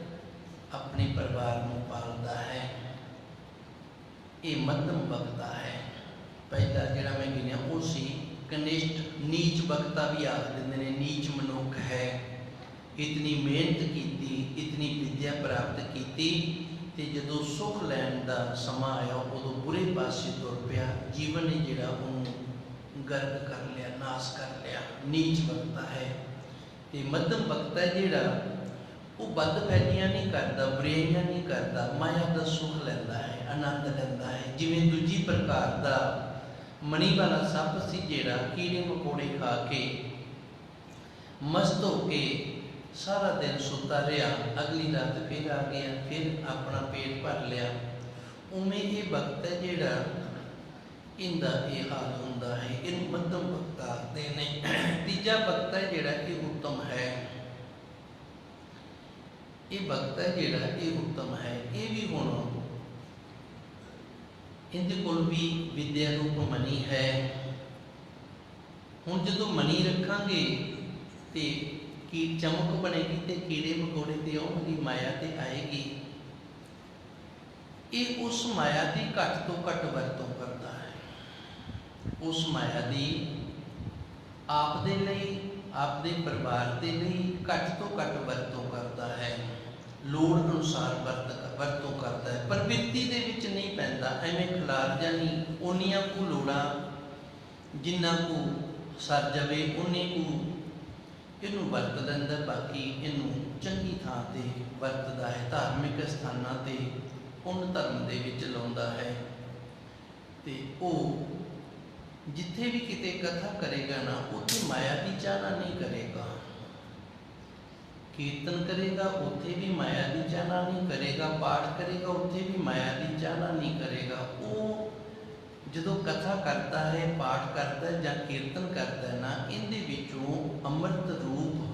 ਆਪਣੇ ਪਰਿਵਾਰ ਨੂੰ ਪਾਲਦਾ ਹੈ। ਇਹ ਮੱਧਮ ਬਖਤਾ ਹੈ। ਪਹਿਲਾ ਜਿਹੜਾ ਮੈਂ ਗਿਣਿਆ ਉਹ ਸੀ ਕਨਿਸ਼ਟ, ਨੀਚ ਬਖਤਾ ਵੀ ਆਖ ਦਿੰਦੇ ਨੇ, ਨੀਚ ਮਨੁੱਖ ਹੈ। ਇਤਨੀ ਮਿਹਨਤ ਕੀਤੀ, ਇਤਨੀ ਵਿਦਿਆ ਪ੍ਰਾਪਤ ਕੀਤੀ ਤੇ ਜਦੋਂ ਸੁਖ ਲੈਣ ਦਾ ਸਮਾਂ ਆਇਆ, ਉਦੋਂ ਬੁਰੇ ਪਾਸੇ ਤੁਰ ਪਿਆ। ਜੀਵਨ ਨੇ ਜਿਹੜਾ ਉਹਨੂੰ ਗਰਕ ਕਰ ਲਿਆ, ਨਾਸ ਕਰ ਲਿਆ। ਨੀਚ ਬਖਤਾ ਹੈ। ਤੇ ਮੱਧਮ ਭਗਤ ਹੈ ਜਿਹੜਾ ਉਹ ਬਦ ਫੈਲੀਆਂ ਨਹੀਂ ਕਰਦਾ ਬੁਰਾਈਆਂ ਨਹੀਂ ਕਰਦਾ ਮਾਇਆ ਦਾ ਸੁਖ ਲੈਂਦਾ ਹੈ ਆਨੰਦ ਲੈਂਦਾ ਹੈ ਜਿਵੇਂ ਦੂਜੀ ਪ੍ਰਕਾਰ ਦਾ ਮਣੀ ਵਾਲਾ ਸੱਪ ਸੀ ਜਿਹੜਾ ਕੀੜੇ ਮਕੌੜੇ ਖਾ ਕੇ ਮਸਤ ਹੋ ਕੇ ਸਾਰਾ ਦਿਨ ਸੁੱਤਾ ਰਿਹਾ ਅਗਲੀ ਰਾਤ ਫਿਰ ਆ ਗਿਆ ਫਿਰ ਆਪਣਾ ਪੇਟ ਭਰ ਲਿਆ ਉਵੇਂ ਇਹ ਭਗਤ ਹੈ ਜਿਹੜਾ ਇਹਦਾ ਇਹ ਹਾਲ ਹੁੰਦਾ ਹੈ ਇਹਨੂੰ ਮੱਧਮ ਵਕਤ ਆਖਦੇ ਨੇ। ਤੀਜਾ ਭਗਤ ਹੈ ਜਿਹੜਾ ਇਹ ਉੱਤਮ ਹੈ। ਇਹ ਭਗਤ ਹੈ ਜਿਹੜਾ ਇਹ ਉੱਤਮ ਹੈ। ਇਹ ਵੀ ਹੁਣ ਇਹਦੇ ਕੋਲ ਵੀ ਵਿਦਿਆ ਰੂਪ ਮਨੀ ਹੈ। ਹੁਣ ਜਦੋਂ ਮਨੀ ਰੱਖਾਂਗੇ ਤੇ ਕੀ ਚਮਕ ਬਣੇਗੀ ਤੇ ਕੀੜੇ ਮਕੌੜੇ ਤੇ ਆਉਣਗੀ ਮਾਇਆ ਤੇ ਆਏਗੀ, ਇਹ ਉਸ ਮਾਇਆ ਦੀ ਘੱਟ ਤੋਂ ਘੱਟ ਵਰਤੋਂ ਕਰਦਾ ਹੈ। ਉਸ ਮਾਇਆ ਦੀ ਆਪ ਦੇ ਲਈ, ਆਪ ਦੇ ਪਰਿਵਾਰ ਦੇ ਲਈ ਘੱਟ ਤੋਂ ਘੱਟ ਵਰਤੋਂ ਕਰਦਾ ਹੈ। ਲੋੜ ਅਨੁਸਾਰ ਵਰਤ, ਵਰਤੋਂ ਕਰਦਾ ਹੈ। ਪ੍ਰਵਿਰਤੀ ਦੇ ਵਿੱਚ ਨਹੀਂ ਪੈਂਦਾ। ਐਵੇਂ ਖਿਲਾਰ ਜਾਨੀ ਉਹਨੀਆਂ ਕੁ ਲੋੜਾਂ ਜਿੰਨਾ ਕੁ ਸਰ ਜਾਵੇ ਉਨੇ ਕੁ ਇਹਨੂੰ ਵਰਤ ਲੈਂਦਾ ਬਾਕੀ ਇਹਨੂੰ ਚੰਗੀ ਥਾਂ ਤੇ ਵਰਤਦਾ ਹੈ। ਧਾਰਮਿਕ ਸਥਾਨਾਂ ਤੇ, ਪੁੰਨ ਧਰਮ ਦੇ ਵਿੱਚ ਲਾਉਂਦਾ ਹੈ। ਤੇ ਉਹ ਜਿੱਥੇ ਵੀ ਕਿਤੇ ਕਥਾ ਕਰੇਗਾ ਨਾ, ਉੱਥੇ ਮਾਇਆ ਦੀ ਚਾਹਨਾ ਨਹੀਂ ਕਰੇਗਾ। ਕੀਰਤਨ ਕਰੇਗਾ, ਉੱਥੇ ਵੀ ਮਾਇਆ ਦੀ ਚਾਹਨਾ ਨਹੀਂ ਕਰੇਗਾ। ਪਾਠ ਕਰੇਗਾ, ਉੱਥੇ ਵੀ ਮਾਇਆ ਦੀ ਚਾਹਨਾ ਨਹੀਂ ਕਰੇਗਾ। ਉਹ ਜਦੋਂ ਕਥਾ ਕਰਦਾ ਹੈ, ਪਾਠ ਕਰਦਾ ਹੈ ਜਾਂ ਕੀਰਤਨ ਕਰਦਾ ਹੈ ਨਾ, ਇਹਦੇ ਵਿੱਚੋਂ ਅੰਮ੍ਰਿਤ ਰੂਪ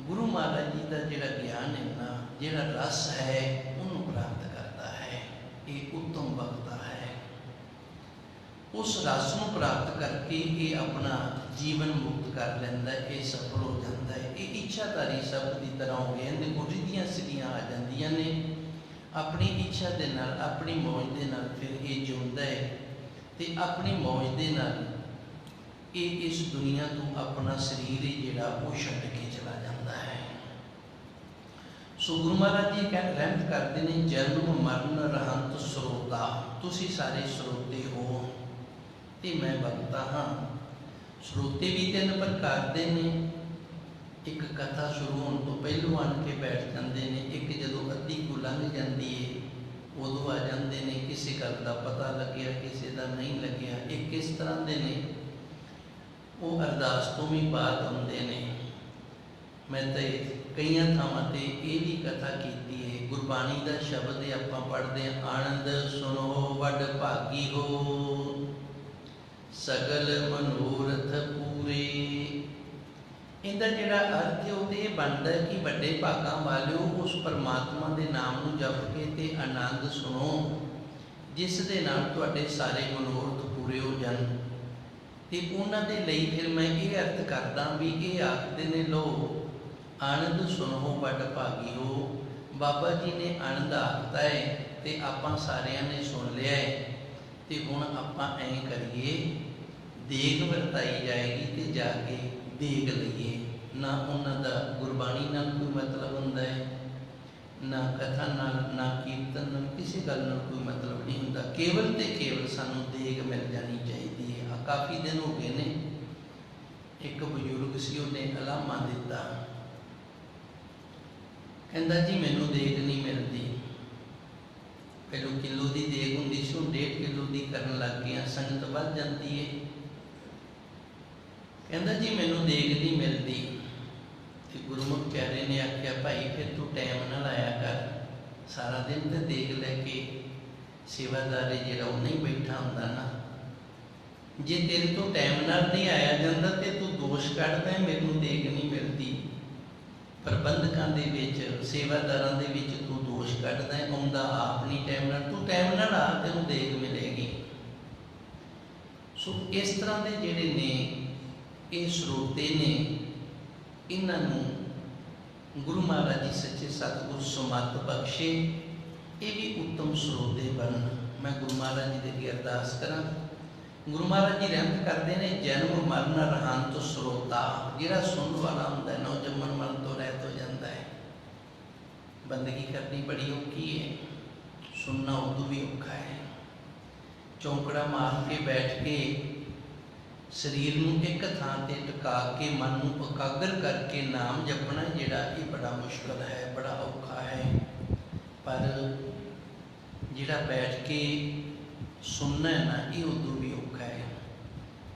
ਗੁਰੂ ਮਹਾਰਾਜ ਜੀ ਦਾ ਜਿਹੜਾ ਗਿਆਨ ਹੈ ਨਾ, ਜਿਹੜਾ ਰਸ ਹੈ ਉਹਨੂੰ ਪ੍ਰਾਪਤ ਕਰਦਾ ਹੈ ਇਹ ਉੱਤਮ ਬਖਤਾ ਹੈ ਉਸ ਰਸ ਨੂੰ ਪ੍ਰਾਪਤ ਕਰਕੇ ਇਹ ਆਪਣਾ ਜੀਵਨ ਮੁਕਤ ਕਰ ਲੈਂਦਾ ਇਹ ਸਫਲ ਹੋ ਜਾਂਦਾ ਹੈ। ਇਹ ਇੱਛਾਧਾਰੀ ਸਭ ਦੀ ਤਰ੍ਹਾਂ ਹੋ ਗਏ ਇਹਦੇ ਕੋਲ ਰਿੱਧੀਆਂ ਸਿੱਧੀਆਂ ਆ ਜਾਂਦੀਆਂ ਨੇ। ਆਪਣੀ ਇੱਛਾ ਦੇ ਨਾਲ, ਆਪਣੀ ਮੌਜ ਦੇ ਨਾਲ ਫਿਰ ਇਹ ਜਿਉਂਦਾ ਹੈ ਤੇ ਆਪਣੀ ਮੌਜ ਦੇ ਨਾਲ ਇਹ ਇਸ ਦੁਨੀਆ ਤੋਂ ਆਪਣਾ ਸਰੀਰ ਹੀ ਜਿਹੜਾ ਉਹ ਛੱਡ ਕੇ ਚਲਾ ਜਾਂਦਾ ਹੈ। ਸੋ ਗੁਰੂ ਮਹਾਰਾਜ ਜੀ ਕਹਿ ਰਹਿਮਤ ਕਰਦੇ ਨੇ, ਜਨਮ ਮਰਨ ਰਹੰਤ ਸਰੋਤਾ। ਤੁਸੀਂ ਸਾਰੇ ਸਰੋਤੇ ਹੋ। ਤੇ ਮੈਂ ਭਗਤਾ ਹਾਂ। ਸਰੋਤੇ ਵੀ ਤਿੰਨ ਪ੍ਰਕਾਰ ਦੇ ਨੇ। ਇੱਕ ਕਥਾ ਸ਼ੁਰੂ ਹੋਣ ਤੋਂ ਪਹਿਲੋਂ ਆਣ ਕੇ ਬੈਠ ਜਾਂਦੇ ਨੇ। ਇੱਕ ਜਦੋਂ ਅੱਧੀ ਕੁ ਲੰਘ ਜਾਂਦੀ ਏ, ਉਦੋਂ ਆ ਜਾਂਦੇ ਨੇ। ਕਿਸੇ ਗੱਲ ਦਾ ਪਤਾ ਲੱਗਿਆ, ਕਿਸੇ ਦਾ ਨਹੀਂ ਲੱਗਿਆ। ਇਹ ਕਿਸ ਤਰ੍ਹਾਂ ਦੇ ਨੇ? ਉਹ ਅਰਦਾਸ ਤੋਂ ਵੀ ਬਾਅਦ ਹੁੰਦੇ ਨੇ। ਮੈਂ ਤੇ ਕਈਆਂ ਥਾਵਾਂ ਤੇ ਇਹ ਵੀ ਕਥਾ ਕੀਤੀ ਹੈ ਗੁਰਬਾਣੀ ਦਾ ਸ਼ਬਦ ਆਪਾਂ ਪੜ੍ਹਦੇ ਹਾਂ ਆਨੰਦ ਸੁਣੋ, ਵੱਡ ਭਾਗੀ ਹੋ। ਸਗਲ ਮਨੋਰਥ ਪੂਰੇ। ਇਹਦਾ ਜਿਹੜਾ ਅਰਥ ਹੈ, ਉਹ ਤੇ ਇਹ ਬਣਦਾ ਕਿ ਵੱਡੇ ਭਾਗਾਂ ਵਾਲਿਓ ਉਸ ਪਰਮਾਤਮਾ ਦੇ ਨਾਮ ਨੂੰ ਜਪ ਕੇ ਤੇ ਆਨੰਦ ਸੁਣੋ, ਜਿਸ ਦੇ ਨਾਲ ਤੁਹਾਡੇ ਸਾਰੇ ਮਨੋਰਥ ਪੂਰੇ ਹੋ ਜਾਣ। ਤੇ ਉਹਨਾਂ ਦੇ ਲਈ ਫਿਰ ਮੈਂ ਇਹ ਅਰਥ ਕਰਦਾ ਵੀ ਇਹ ਆਖਦੇ ਨੇ ਲੋ ਆਨੰਦ ਸੁਣੋ, ਵੱਡ ਭਾਗੀ ਹੋ ਬਾਬਾ ਜੀ ਨੇ ਆਨੰਦ ਆਖਦਾ ਹੈ ਤੇ ਆਪਾਂ ਸਾਰਿਆਂ ਨੇ ਸੁਣ ਲਿਆ ਹੈ। ਤੇ ਹੁਣ ਆਪਾਂ ਐਂ ਕਰੀਏ ਦੇਗ ਵਰਤਾਈ ਜਾਏਗੀ ਤੇ ਜਾ ਕੇ ਦੇਗ ਲਈਏ। ਨਾ ਉਹਨਾਂ ਦਾ ਗੁਰਬਾਣੀ ਨਾਲ ਕੋਈ ਮਤਲਬ ਹੁੰਦਾ ਹੈ, ਨਾ ਕਥਾ ਨਾਲ, ਨਾ ਕੀਰਤਨ ਨਾਲ, ਕਿਸੇ ਗੱਲ ਨਾਲ ਕੋਈ ਮਤਲਬ ਨਹੀਂ ਹੁੰਦਾ। ਕੇਵਲ ਤੇ ਕੇਵਲ ਸਾਨੂੰ ਦੇਗ ਮਿਲ ਜਾਣੀ ਚਾਹੀਦੀ ਹੈ। ਆ ਕਾਫੀ ਦਿਨ ਹੋ ਗਏ ਨੇ। ਇੱਕ ਬਜ਼ੁਰਗ ਸੀ, ਉਹਨੇ ਅਲਾਮਾ ਦਿੱਤਾ। ਕਹਿੰਦਾ, ਜੀ, ਮੈਨੂੰ ਦੇਖ ਨਹੀਂ ਮਿਲਦੀ। ਪਹਿਲੋਂ ਕਿਲੋ ਦੀ ਦੇਖ ਹੁੰਦੀ ਸੀ, ਉਹ ਡੇਢ ਕਿਲੋ ਦੀ ਕਰਨ ਲੱਗ ਗਿਆ। ਸੰਗਤ ਵੱਧ ਜਾਂਦੀ ਏ ਕਹਿੰਦਾ ਜੀ ਮੈਨੂੰ ਦੇਗ ਨਹੀਂ ਮਿਲਦੀ। ਤੇ ਗੁਰਮੁਖ ਪਿਆਰੇ ਨੇ, ਆਖਿਆ, ਭਾਈ, ਫਿਰ ਤੂੰ ਟਾਈਮ ਨਾਲ ਆਇਆ ਕਰ। ਸਾਰਾ ਦਿਨ ਤੇ ਦੇਗ ਲੈ ਕੇ ਸੇਵਾਦਾਰ ਜਿਹੜਾ ਉਹ ਨਹੀਂ ਬੈਠਾ ਹੁੰਦਾ ਨਾ। ਜੇ ਤੇਰੇ ਤੋਂ ਟਾਈਮ ਨਾਲ ਨਹੀਂ ਆਇਆ ਜਾਂਦਾ ਤੇ ਤੂੰ ਦੋਸ਼ ਕੱਢਦਾ, ਮੈਨੂੰ ਦੇਗ ਨਹੀਂ ਮਿਲਦੀ। ਪ੍ਰਬੰਧਕਾਂ ਦੇ ਵਿੱਚ, ਸੇਵਾਦਾਰਾਂ ਦੇ ਵਿੱਚ ਤੂੰ ਦੋਸ਼ ਕੱਢਦਾ ਆਉਂਦਾ ਆਪ ਨਹੀਂ ਟਾਈਮ ਨਾਲ। ਤੂੰ ਟਾਈਮ ਨਾਲ ਆ, ਤੈਨੂੰ ਦੇਗ ਮਿਲੇਗੀ। ਸੋ ਇਸ ਤਰ੍ਹਾਂ ਦੇ ਜਿਹੜੇ ਨੇ ਇਹ ਸਰੋਤੇ ਨੇ ਇਹਨਾਂ ਨੂੰ ਗੁਰੂ ਮਹਾਰਾਜ ਜੀ ਸੱਚੇ ਸਤਿਗੁਰ ਸੁਮਤ ਬਖਸ਼ੇ ਇਹ ਵੀ ਉੱਤਮ ਸਰੋਤੇ ਬਣ ਮੈਂ ਗੁਰੂ ਮਹਾਰਾਜ ਜੀ ਦੇ ਅੱਗੇ ਅਰਦਾਸ ਕਰਾਂ ਗੁਰੂ ਮਹਾਰਾਜ ਜੀ ਰਹਿਮਤ ਕਰਦੇ ਨੇ ਜਨਮ ਮਰਨ ਰਹੰਤ ਸਰੋਤਾ ਜਿਹੜਾ ਸੁਣਨ ਵਾਲਾ ਹੁੰਦਾ ਨਾ ਉਹ ਜੰਮਣ ਮਰਨ ਤੋਂ ਰਹਿਤ ਹੋ ਜਾਂਦਾ ਹੈ ਬੰਦਗੀ ਕਰਨੀ ਬੜੀ ਔਖੀ ਹੈ ਸੁਣਨਾ ਉਦੋਂ ਵੀ ਔਖਾ ਹੈ ਚੌਂਕੜਾ ਮਾਰ ਕੇ ਬੈਠ ਕੇ ਸਰੀਰ ਨੂੰ ਇੱਕ ਥਾਂ ਤੇ ਟਿਕਾ ਕੇ, ਮਨ ਨੂੰ ਇਕਾਗਰ ਕਰਕੇ ਨਾਮ ਜਪਣਾ ਜਿਹੜਾ ਇਹ ਬੜਾ ਮੁਸ਼ਕਲ ਹੈ, ਬੜਾ ਔਖਾ ਹੈ। ਪਰ ਜਿਹੜਾ ਬੈਠ ਕੇ ਸੁਣਨਾ ਹੈ ਨਾ, ਇਹ ਉਦੋਂ ਵੀ ਔਖਾ ਹੈ।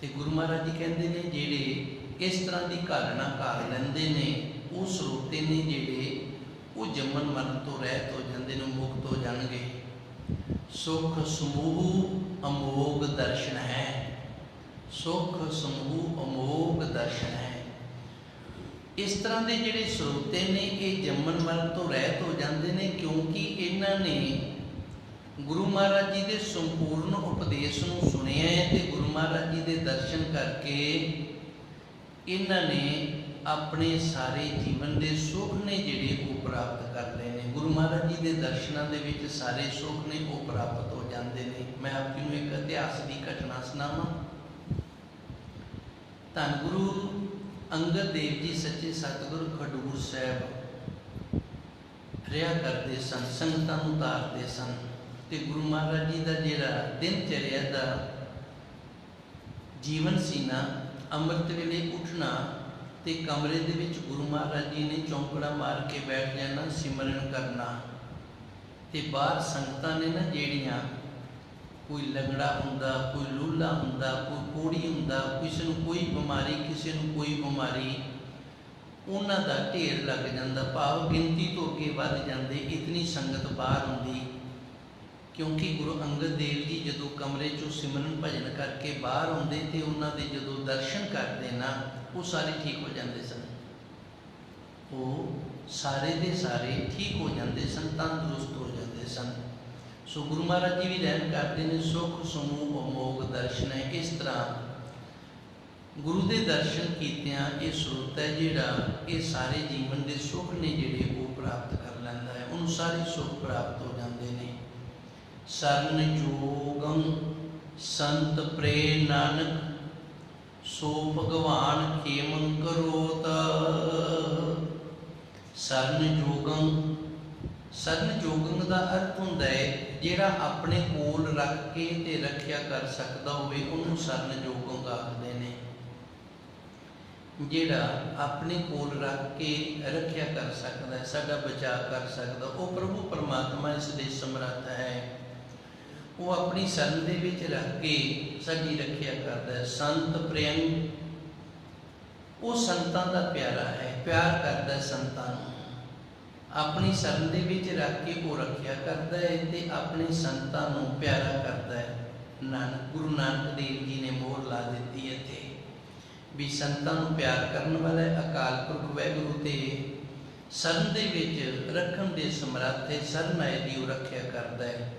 ਤੇ ਗੁਰੂ ਮਹਾਰਾਜ ਜੀ ਕਹਿੰਦੇ ਨੇ, ਜਿਹੜੇ ਇਸ ਤਰ੍ਹਾਂ ਦੀ ਘਾਲਣਾ ਘਾਲ ਲੈਂਦੇ ਨੇ, ਉਹ ਸਰੋਤੇ ਨੇ ਜਿਹੜੇ ਉਹ ਜੰਮਨ ਮਰਨ ਤੋਂ ਰਹਿਤ ਹੋ ਜਾਂਦੇ ਨੇ, ਮੁਕਤ ਹੋ ਜਾਣਗੇ। ਸੁਖ ਸਮੂਹ ਅਮੋਗ ਦਰਸ਼ਨ ਹੈ। ਸੁਖ, ਸਮੂਹ, ਅਮੋਗ ਦਰਸ਼ਨ ਹੈ। ਇਸ ਤਰ੍ਹਾਂ ਦੇ ਜਿਹੜੇ ਸਰੋਤੇ ਨੇ, ਇਹ ਜੰਮਨ ਮਰਨ ਤੋਂ ਰਹਿਤ ਹੋ ਜਾਂਦੇ ਨੇ ਕਿਉਂਕਿ ਇਹਨਾਂ ਨੇ ਗੁਰੂ ਮਹਾਰਾਜ ਜੀ ਦੇ ਸੰਪੂਰਨ ਉਪਦੇਸ਼ ਨੂੰ ਸੁਣਿਆ ਹੈ ਤੇ ਗੁਰੂ ਮਹਾਰਾਜ ਜੀ ਦੇ ਦਰਸ਼ਨ ਕਰਕੇ ਇਹਨਾਂ ਨੇ ਆਪਣੇ ਸਾਰੇ ਜੀਵਨ ਦੇ ਸੁੱਖ ਨੇ ਜਿਹੜੇ ਉਹ ਪ੍ਰਾਪਤ ਕਰ ਲਏ ਨੇ। ਗੁਰੂ ਮਹਾਰਾਜ ਜੀ ਦੇ ਦਰਸ਼ਨਾਂ ਦੇ ਵਿੱਚ ਸਾਰੇ ਸੁੱਖ ਨੇ ਉਹ ਪ੍ਰਾਪਤ ਹੋ ਜਾਂਦੇ ਨੇ। ਮੈਂ ਆਪ ਜੀ ਨੂੰ ਇੱਕ ਇਤਿਹਾਸ ਦੀ ਘਟਨਾ ਸੁਣਾਵਾਂ। ਧੰਨ ਗੁਰੂ ਅੰਗਦ ਦੇਵ ਜੀ, ਸੱਚੇ ਸਤਿਗੁਰ ਖਡੂਰ ਸਾਹਿਬ। ਰਿਆ ਕਰਦੇ ਸਨ, ਸੰਗਤਾਂ ਨੂੰ ਤਾਰਦੇ ਸਨ ਤੇ ਗੁਰੂ ਮਹਾਰਾਜ ਜੀ ਦਾ ਜਿਹੜਾ ਦਿਨ ਚਰਿਆ ਦਾ ਜੀਵਨ ਸੀ ਨਾ, ਅੰਮ੍ਰਿਤ ਵੇਲੇ ਉੱਠਣਾ ਤੇ ਕਮਰੇ ਦੇ ਵਿੱਚ ਗੁਰੂ ਮਹਾਰਾਜ ਜੀ ਨੇ ਚੌਂਕੜਾ ਮਾਰ ਕੇ ਬੈਠ ਜਾਣਾ, ਸਿਮਰਨ ਕਰਨਾ ਤੇ ਬਾਹਰ ਸੰਗਤਾਂ ਨੇ ਨਾ ਜਿਹੜੀਆਂ ਕੋਈ ਲੰਗੜਾ ਹੁੰਦਾ, ਕੋਈ ਲੂਲਾ ਹੁੰਦਾ, ਕੋਈ ਕੋੜੀ ਹੁੰਦਾ, ਕਿਸੇ ਨੂੰ ਕੋਈ ਬਿਮਾਰੀ, ਕਿਸੇ ਨੂੰ ਕੋਈ ਬਿਮਾਰੀ, ਉਹਨਾਂ ਦਾ ਢੇਰ ਲੱਗ ਜਾਂਦਾ, ਭਾਵ ਗਿਣਤੀ ਤੋਂ ਅੱਗੇ ਵੱਧ ਜਾਂਦੇ, ਇਤਨੀ ਸੰਗਤ ਬਾਹਰ ਹੁੰਦੀ। ਕਿਉਂਕਿ ਗੁਰੂ ਅੰਗਦ ਦੇਵ ਜੀ ਜਦੋਂ ਕਮਰੇ ਚੋਂ ਸਿਮਰਨ ਭਜਨ ਕਰਕੇ ਬਾਹਰ ਆਉਂਦੇ ਤੇ ਉਹਨਾਂ ਦੇ ਜਦੋਂ ਦਰਸ਼ਨ ਕਰਦੇ ਨਾ, ਉਹ ਸਾਰੇ ਠੀਕ ਹੋ ਜਾਂਦੇ ਸਨ। ਉਹ ਸਾਰੇ ਦੇ ਸਾਰੇ ਠੀਕ ਹੋ ਜਾਂਦੇ ਸਨ, ਤੰਦਰੁਸਤ ਹੋ ਜਾਂਦੇ ਸਨ। ਸੋ ਗੁਰੂ ਮਹਾਰਾਜ ਜੀ ਵੀ ਰਹਿਣ ਕਰਦੇ ਨੇ, ਸੁਖ, ਸਮੂਹ ਅਮੋਗ ਦਰਸ਼ਨ ਹੈ। ਇਸ ਤਰ੍ਹਾਂ ਗੁਰੂ ਦੇ ਦਰਸ਼ਨ ਕੀਤਿਆਂ ਇਹ ਸਰੋਤ ਹੈ ਜਿਹੜਾ ਇਹ ਸਾਰੇ ਜੀਵਨ ਦੇ ਸੁੱਖ ਨੇ ਜਿਹੜੇ ਉਹ ਪ੍ਰਾਪਤ ਕਰ ਲੈਂਦਾ ਹੈ। ਉਹਨੂੰ ਸਾਰੇ ਸੁੱਖ ਪ੍ਰਾਪਤ ਹੋ ਜਾਂਦੇ ਨੇ। ਸਰਨ ਜੋਗੰ ਸੰਤ ਪ੍ਰੇ ਨਾਨਕ ਸੋ ਭਗਵਾਨ ਖੇਮੰ ਕਰੋਤ। ਸਰਨ ਜੋਗੰ ਸਰਨ ਜੋਗੰ ਦਾ ਅਰਥ ਹੁੰਦਾ ਹੈ ਜਿਹੜਾ ਆਪਣੇ ਕੋਲ ਰੱਖ ਕੇ ਤੇ ਰੱਖਿਆ ਕਰ ਸਕਦਾ ਹੋਵੇ, ਉਹਨੂੰ ਸਰਨ ਜੋਗੰ ਆਖਦੇ ਨੇ। ਜਿਹੜਾ ਆਪਣੇ ਕੋਲ ਰੱਖ ਕੇ ਰੱਖਿਆ ਕਰ ਸਕਦਾ ਹੈ ਸਾਡਾ ਬਚਾਅ ਕਰ ਸਕਦਾ, ਉਹ ਪ੍ਰਭੂ ਪਰਮਾਤਮਾ ਇਸ ਦੇ ਸਮਰੱਥ ਹੈ। ਉਹ ਆਪਣੀ ਸਰਨ ਦੇ ਵਿੱਚ ਰੱਖ ਕੇ ਸਾਡੀ ਰੱਖਿਆ ਕਰਦਾ ਹੈ। ਸੰਤ ਪ੍ਰੇਮ, ਉਹ ਸੰਤਾਂ ਦਾ ਪਿਆਰਾ ਹੈ, ਪਿਆਰ ਕਰਦਾ ਹੈ ਸੰਤਾਂ ਨੂੰ। ਆਪਣੀ ਸਰਨ ਦੇ ਵਿੱਚ ਰੱਖ ਕੇ ਉਹ ਰੱਖਿਆ ਕਰਦਾ ਹੈ ਤੇ ਆਪਣੇ ਸੰਤਾਂ ਨੂੰ ਪਿਆਰਾ ਕਰਦਾ ਹੈ। ਨਾਨਕ, ਗੁਰੂ ਨਾਨਕ ਦੇਵ ਜੀ ਨੇ ਮੋਹਰ ਲਾ ਦਿੱਤੀ ਇੱਥੇ। ਵੀ ਸੰਤਾਂ ਨੂੰ ਪਿਆਰ ਕਰਨ ਵਾਲਾ ਅਕਾਲ ਪੁਰਖ ਵਾਹਿਗੁਰੂ ਤੇ ਸਰਨ ਦੇ ਵਿੱਚ ਰੱਖਣ ਦੇ ਸਮਰੱਥ ਹੈ, ਸਰਨ ਆਏ ਦੀ ਉਹ ਰੱਖਿਆ ਕਰਦਾ ਹੈ।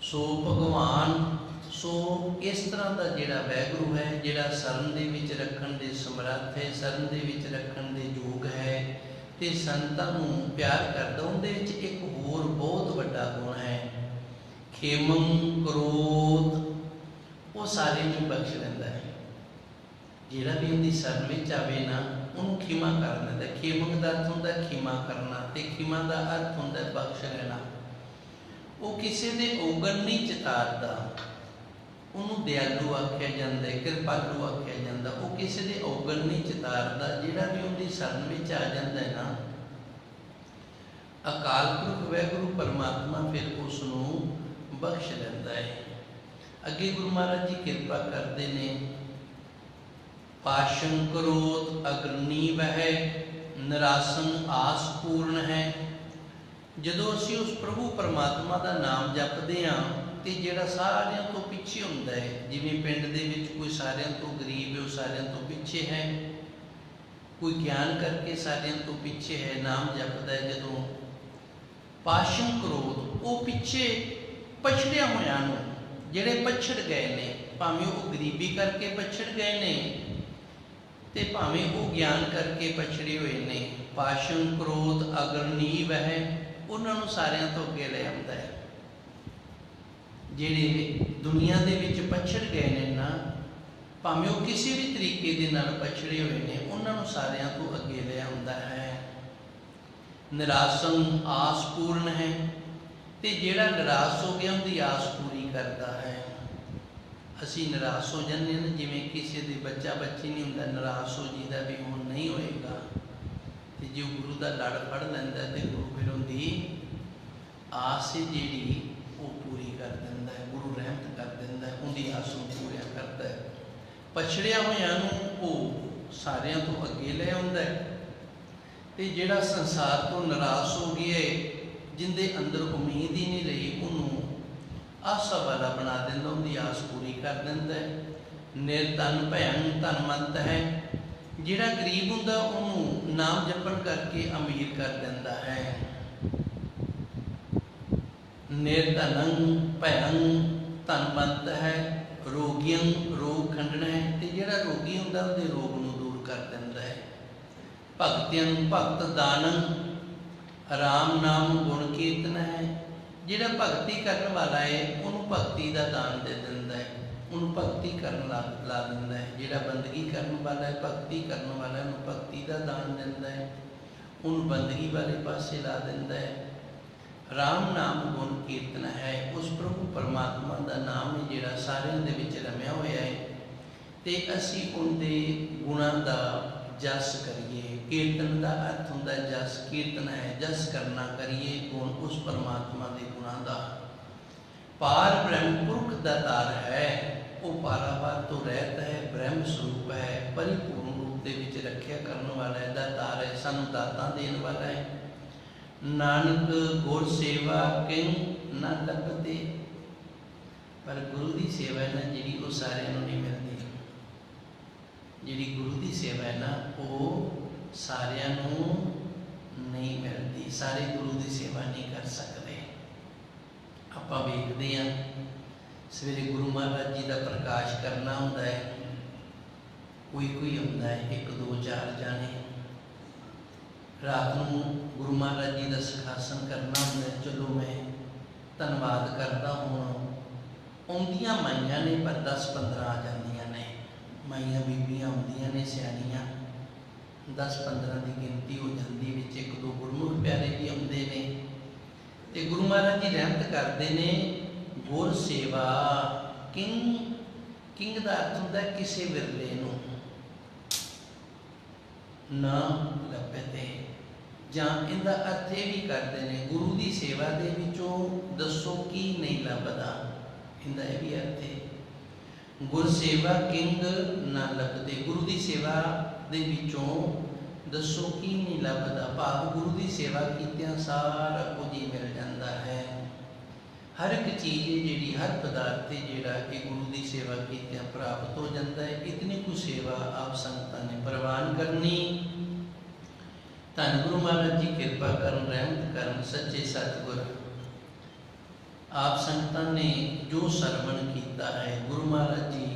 ਸੋ ਭਗਵਾਨ, ਸੋ ਇਸ ਤਰ੍ਹਾਂ ਦਾ ਜਿਹੜਾ ਵੈਗੁਰੂ ਹੈ, ਜਿਹੜਾ ਸਰਨ ਦੇ ਵਿੱਚ ਰੱਖਣ ਦੇ ਸਮਰੱਥ ਹੈ, ਸਰਨ ਦੇ ਵਿੱਚ ਰੱਖਣ ਦੇ ਯੋਗ ਹੈ ਤੇ ਸੰਤਾਂ ਨੂੰ ਪਿਆਰ ਕਰਦਾ, ਉਹਦੇ ਵਿੱਚ ਇੱਕ ਹੋਰ ਬਹੁਤ ਵੱਡਾ ਗੁਣ ਹੈ। ਖੇਮੰ ਕ੍ਰੋਧ। ਉਹ ਸਾਰੇ ਨੂੰ ਬਖਸ਼ ਲੈਂਦਾ ਹੈ। ਜਿਹੜਾ ਵੀ ਉਹਦੀ ਸਰਨ ਵਿੱਚ ਆਵੇ ਨਾ, ਉਹਨੂੰ ਖਿਮਾ ਕਰ ਦਿੰਦਾ ਖੇਮੰ ਦਾ ਅਰਥ ਹੁੰਦਾ ਖਿਮਾ ਕਰਨਾ ਤੇ ਖਿਮਾ ਦਾ ਅਰਥ ਹੁੰਦਾ ਬਖਸ਼ ਲੈਣਾ। ਉਹ ਕਿਸੇ ਦੇ ਔਗਣ ਨਹੀਂ ਚਿਤਾਰਦਾ। ਉਹਨੂੰ ਦਿਆਲੂ ਆਖਿਆ ਜਾਂਦਾ ਹੈ ਕਿਰਪਾਲੂ ਆਖਿਆ ਜਾਂਦਾ, ਉਹ ਕਿਸੇ ਦੇ ਔਗਣ ਨਹੀਂ ਚਿਤਾਰਦਾ, ਜਿਹੜਾ ਵੀ ਉਹਦੀ ਸ਼ਰਨ ਵਿੱਚ ਆ ਜਾਂਦਾ ਹੈ ਨਾ। ਅਕਾਲ ਪੁਰਖ ਵੈਗੁਰੂ ਪਰਮਾਤਮਾ ਫਿਰ ਉਸ ਨੂੰ ਬਖਸ਼ ਲੈਂਦਾ ਹੈ। ਅੱਗੇ ਗੁਰੂ ਮਹਾਰਾਜ ਜੀ ਕਿਰਪਾ ਕਰਦੇ ਨੇ। ਪਾਸ਼ਨ ਕਰੋਤ ਅਗਰਨੀ ਵਹਿ ਨਿਰਾਸਨ ਆਸ ਪੂਰਨ ਹੈ। ਜਦੋਂ ਅਸੀਂ ਉਸ ਪ੍ਰਭੂ ਪਰਮਾਤਮਾ ਦਾ ਨਾਮ ਜਪਦੇ ਹਾਂ ਤੇ ਜਿਹੜਾ ਸਾਰਿਆਂ ਤੋਂ ਪਿੱਛੇ ਹੁੰਦਾ ਹੈ, ਜਿਵੇਂ ਪਿੰਡ ਦੇ ਵਿੱਚ ਕੋਈ ਸਾਰਿਆਂ ਤੋਂ ਗਰੀਬ ਹੈ, ਉਹ ਸਾਰਿਆਂ ਤੋਂ ਪਿੱਛੇ ਹੈ। ਕੋਈ ਗਿਆਨ ਕਰਕੇ ਸਾਰਿਆਂ ਤੋਂ ਪਿੱਛੇ ਹੈ, ਨਾਮ ਜਪਦਾ ਹੈ, ਜਦੋਂ ਪਾਸ਼ਮ ਕ੍ਰੋਧ, ਉਹ ਪਿੱਛੇ ਪਛੜਿਆ ਹੋਇਆਂ ਨੂੰ, ਜਿਹੜੇ ਪਛੜ ਗਏ ਨੇ, ਭਾਵੇਂ ਉਹ ਗਰੀਬੀ ਕਰਕੇ ਪਛੜ ਗਏ ਨੇ, ਤੇ ਭਾਵੇਂ ਉਹ ਗਿਆਨ ਕਰਕੇ ਪਛੜੇ ਹੋਏ ਨੇ ਪਾਸ਼ਮ ਕ੍ਰੋਧ, ਅਗਰ ਨੀਵ ਹੈ ਉਹਨਾਂ ਨੂੰ ਸਾਰਿਆਂ ਤੋਂ ਅੱਗੇ ਲੈ ਆਉਂਦਾ ਹੈ। ਜਿਹੜੇ ਦੁਨੀਆ ਦੇ ਵਿੱਚ ਪਛੜ ਗਏ ਨੇ ਨਾ, ਭਾਵੇਂ ਉਹ ਕਿਸੇ ਵੀ ਤਰੀਕੇ ਦੇ ਨਾਲ ਪਛੜੇ ਹੋਏ ਨੇ, ਉਹਨਾਂ ਨੂੰ ਸਾਰਿਆਂ ਤੋਂ ਅੱਗੇ ਲਿਆ ਹੁੰਦਾ ਹੈ। ਨਿਰਾਸਨ ਆਸ ਪੂਰਨ ਹੈ ਤੇ ਜਿਹੜਾ ਨਿਰਾਸ਼ ਹੋ ਗਿਆ, ਉਹਦੀ ਆਸ ਪੂਰੀ ਕਰਦਾ ਹੈ। ਅਸੀਂ ਨਿਰਾਸ਼ ਹੋ ਜਾਂਦੇ ਹਾਂ ਜਿਵੇਂ ਕਿਸੇ ਦੇ ਬੱਚਾ ਬੱਚੀ ਨਹੀਂ ਹੁੰਦਾ, ਨਿਰਾਸ਼ ਹੋ ਜੀਦਾ ਵੀ ਹੁਣ ਨਹੀਂ ਹੋਏਗਾ। ਤੇ ਜੇ ਉਹ ਗੁਰੂ ਦਾ ਲੜ ਫੜ ਲੈਂਦਾ ਤੇ ਗੁਰੂ ਫਿਰ ਉਹਦੀ ਆਸ ਜਿਹੜੀ ਪੂਰੀ ਕਰ ਦਿੰਦਾ ਹੈ, ਗੁਰੂ ਰਹਿਮਤ ਕਰ ਦਿੰਦਾ ਹੈ, ਉਹਦੀ ਆਸ ਨੂੰ ਪੂਰੀਆਂ ਕਰਦਾ ਹੈ। ਪਛੜਿਆ ਹੋਇਆਂ ਨੂੰ ਉਹ ਸਾਰਿਆਂ ਤੋਂ ਅੱਗੇ ਲੈ ਆਉਂਦਾ ਹੈ। ਤੇ ਜਿਹੜਾ ਸੰਸਾਰ ਤੋਂ ਨਿਰਾਸ਼ ਹੋ ਗਿਆ ਹੈ, ਜਿੰਦੇ ਅੰਦਰ ਉਮੀਦ ਹੀ ਨਹੀਂ ਰਹੀ, ਉਹਨੂੰ ਆਸਾ ਵਾਲਾ ਬਣਾ ਦਿੰਦਾ, ਉਹਦੀ ਆਸ ਪੂਰੀ ਕਰ ਦਿੰਦਾ ਹੈ। ਨਿਰਧਨ ਭੈਣ ਧਨਵੰਤ ਹੈ। ਜਿਹੜਾ ਗਰੀਬ ਹੁੰਦਾ, ਉਹਨੂੰ ਨਾਮ ਜਪਣ ਕਰਕੇ ਅਮੀਰ ਕਰ ਦਿੰਦਾ ਹੈ। ਨਿਰਧਨੰ ਭੈਣ ਧਨਵੰਤ ਹੈ ਰੋਗੀਆਂ ਰੋਗ ਖੰਡਣਾ ਹੈ ਤੇ ਜਿਹੜਾ ਰੋਗੀ ਹੁੰਦਾ ਉਹਦੇ ਰੋਗ ਨੂੰ ਦੂਰ ਕਰ ਦਿੰਦਾ ਹੈ। ਭਗਤਿਆਂ ਭਗਤ ਦਾਨੰ ਰਾਮ ਨਾਮ ਗੁਣ ਕੀਰਤਨ ਹੈ। ਜਿਹੜਾ ਭਗਤੀ ਕਰਨ ਵਾਲਾ ਹੈ ਉਹਨੂੰ ਭਗਤੀ ਦਾ ਦਾਨ ਦੇ ਦਿੰਦਾ ਹੈ। ਉਹਨੂੰ ਭਗਤੀ ਕਰਨ ਲਾ ਲਾ ਦਿੰਦਾ ਹੈ। ਜਿਹੜਾ ਬੰਦਗੀ ਕਰਨ ਵਾਲਾ ਹੈ ਭਗਤੀ ਕਰਨ ਵਾਲਾ ਹੈ, ਉਹਨੂੰ ਭਗਤੀ ਦਾ ਦਾਨ ਦਿੰਦਾ ਹੈ। ਉਹਨੂੰ ਬੰਦਗੀ ਵਾਲੇ ਪਾਸੇ ਲਾ ਦਿੰਦਾ ਹੈ। ਰਾਮ ਨਾਮ ਗੁਣ ਕੀਰਤਨ ਹੈ, ਉਸ ਪ੍ਰਭੂ ਪਰਮਾਤਮਾ ਦਾ ਨਾਮ ਹੈ ਜਿਹੜਾ ਸਾਰਿਆਂ ਦੇ ਵਿੱਚ ਰਮਿਆ ਹੋਇਆ ਹੈ। ਤੇ ਅਸੀਂ ਉਹਦੇ ਗੁਣਾਂ ਦਾ ਜਸ ਕਰੀਏ, ਕੀਰਤਨ ਦਾ ਅਰਥ ਹੁੰਦਾ ਜਸ, ਕੀਰਤਨ ਹੈ ਜਸ ਕਰਨਾ ਕਰੀਏ, ਗੁਣ ਉਸ ਪਰਮਾਤਮਾ ਦੇ ਗੁਣਾਂ ਦਾ। ਪਾਰ ਬ੍ਰਹਮ ਪੁਰਖ ਦਾ ਤਾਰ ਹੈ, ਉਹ ਪਾਰਾਵਾਰ ਤੋਂ ਰਹਿਤ ਹੈ, ਬ੍ਰਹਮ ਸਰੂਪ ਹੈ, ਪਰਿਪੂਰਨ ਰੂਪ ਦੇ ਵਿੱਚ ਰੱਖਿਆ ਕਰਨ ਵਾਲਾ ਹੈ ਦਾਤਾਰ ਹੈ, ਸਾਨੂੰ ਦਾਤਾਂ ਦੇਣ ਵਾਲਾ ਹੈ। ਨਾਨਕ ਗੁਰ ਸੇਵਾ ਕਿੰ ਨਾ ਲੱਭਤੇ ਪਰ ਗੁਰੂ ਦੀ ਸੇਵਾ ਹੈ ਨਾ ਜਿਹੜੀ ਉਹ ਸਾਰਿਆਂ ਨੂੰ ਨਹੀਂ ਮਿਲਦੀ। ਜਿਹੜੀ ਗੁਰੂ ਦੀ ਸੇਵਾ ਹੈ ਨਾ, ਉਹ ਸਾਰਿਆਂ ਨੂੰ ਨਹੀਂ ਮਿਲਦੀ। ਸਾਰੇ ਗੁਰੂ ਦੀ ਸੇਵਾ ਨਹੀਂ ਕਰ ਸਕਦੇ। ਆਪਾਂ ਵੇਖਦੇ ਹਾਂ, ਸਵੇਰੇ ਗੁਰੂ ਮਹਾਰਾਜ ਜੀ ਦਾ ਪ੍ਰਕਾਸ਼ ਕਰਨਾ ਹੁੰਦਾ ਹੈ। ਕੋਈ ਕੋਈ ਹੁੰਦਾ ਹੈ, ਇੱਕ ਦੋ ਚਾਰ ਜਾਣੇ। ਰਾਤ ਨੂੰ ਗੁਰੂ ਮਹਾਰਾਜ ਜੀ ਦਾ ਸਿਖਾਸਨ ਕਰਨਾ ਹੁੰਦਾ ਚਲੋ ਮੈਂ ਧੰਨਵਾਦ ਕਰਦਾ ਹੁਣ। ਆਉਂਦੀਆਂ ਮਾਈਆਂ ਨੇ ਪਰ 10 15 ਆ ਜਾਂਦੀਆਂ ਨੇ। ਮਾਈਆਂ ਬੀਬੀਆਂ ਆਉਂਦੀਆਂ ਨੇ, ਸਿਆਣੀਆਂ। 10 15 ਦੀ ਗਿਣਤੀ ਹੋ ਜਾਂਦੀ ਵਿੱਚ ਇੱਕ ਦੋ ਗੁਰਮੁਖ ਪਿਆਰੇ ਵੀ ਆਉਂਦੇ ਨੇ। ਤੇ ਗੁਰੂ ਮਹਾਰਾਜ ਜੀ ਰਹਿਮਤ ਕਰਦੇ ਨੇ, ਗੁਰ ਸੇਵਾ ਕਿੰਗ ਕਿੰਗ ਦਾ ਅਰਥ ਹੁੰਦਾ ਕਿਸੇ ਵਿਰਲੇ ਨੂੰ। ਨਾ ਲੱਭੇ ਤੇ। ਜਾਂ ਇਹਦਾ ਅਰਥ ਇਹ ਵੀ ਕਰਦੇ ਨੇ, ਗੁਰੂ ਦੀ ਸੇਵਾ ਦੇ ਵਿੱਚੋਂ ਦੱਸੋ ਕੀ ਨਹੀਂ ਲੱਭਦਾ? ਇਹਦਾ ਇਹ ਵੀ ਅਰਥ ਹੈ। ਗੁਰ ਸੇਵਾ ਕਿੰਗ ਨਾ ਲੱਭਦੇ। ਗੁਰੂ ਦੀ ਸੇਵਾ ਦੇ ਵਿੱਚੋਂ ਦੱਸੋ ਕੀ ਨਹੀਂ ਲੱਭਦਾ? ਭਾਵ ਗੁਰੂ ਦੀ ਸੇਵਾ ਕੀਤਿਆਂ ਸਾਰਾ ਕੁਝ ਹੀ ਮਿਲ ਜਾਂਦਾ ਹੈ। ਹਰ ਇੱਕ ਚੀਜ਼ ਜਿਹੜੀ, ਹਰ ਪਦਾਰਥ ਜਿਹੜਾ ਕਿ ਗੁਰੂ ਦੀ ਸੇਵਾ ਕੀਤਿਆਂ ਪ੍ਰਾਪਤ ਹੋ ਜਾਂਦਾ ਹੈ। ਇਤਨੀ ਕੁ ਸੇਵਾ ਆਪ ਸੰਗਤਾਂ ਨੇ ਪ੍ਰਵਾਨ ਕਰਨੀ। ਧੰਨ ਗੁਰੂ ਮਹਾਰਾਜ ਜੀ ਕਿਰਪਾ ਕਰਨ ਰਹਿਮਤ ਕਰਨ ਸੱਚੇ ਸਤਿਗੁਰ ਆਪ ਸੰਗਤਾਂ ਨੇ ਜੋ ਸਰਵਣ ਕੀਤਾ ਹੈ ਗੁਰੂ ਮਹਾਰਾਜ ਜੀ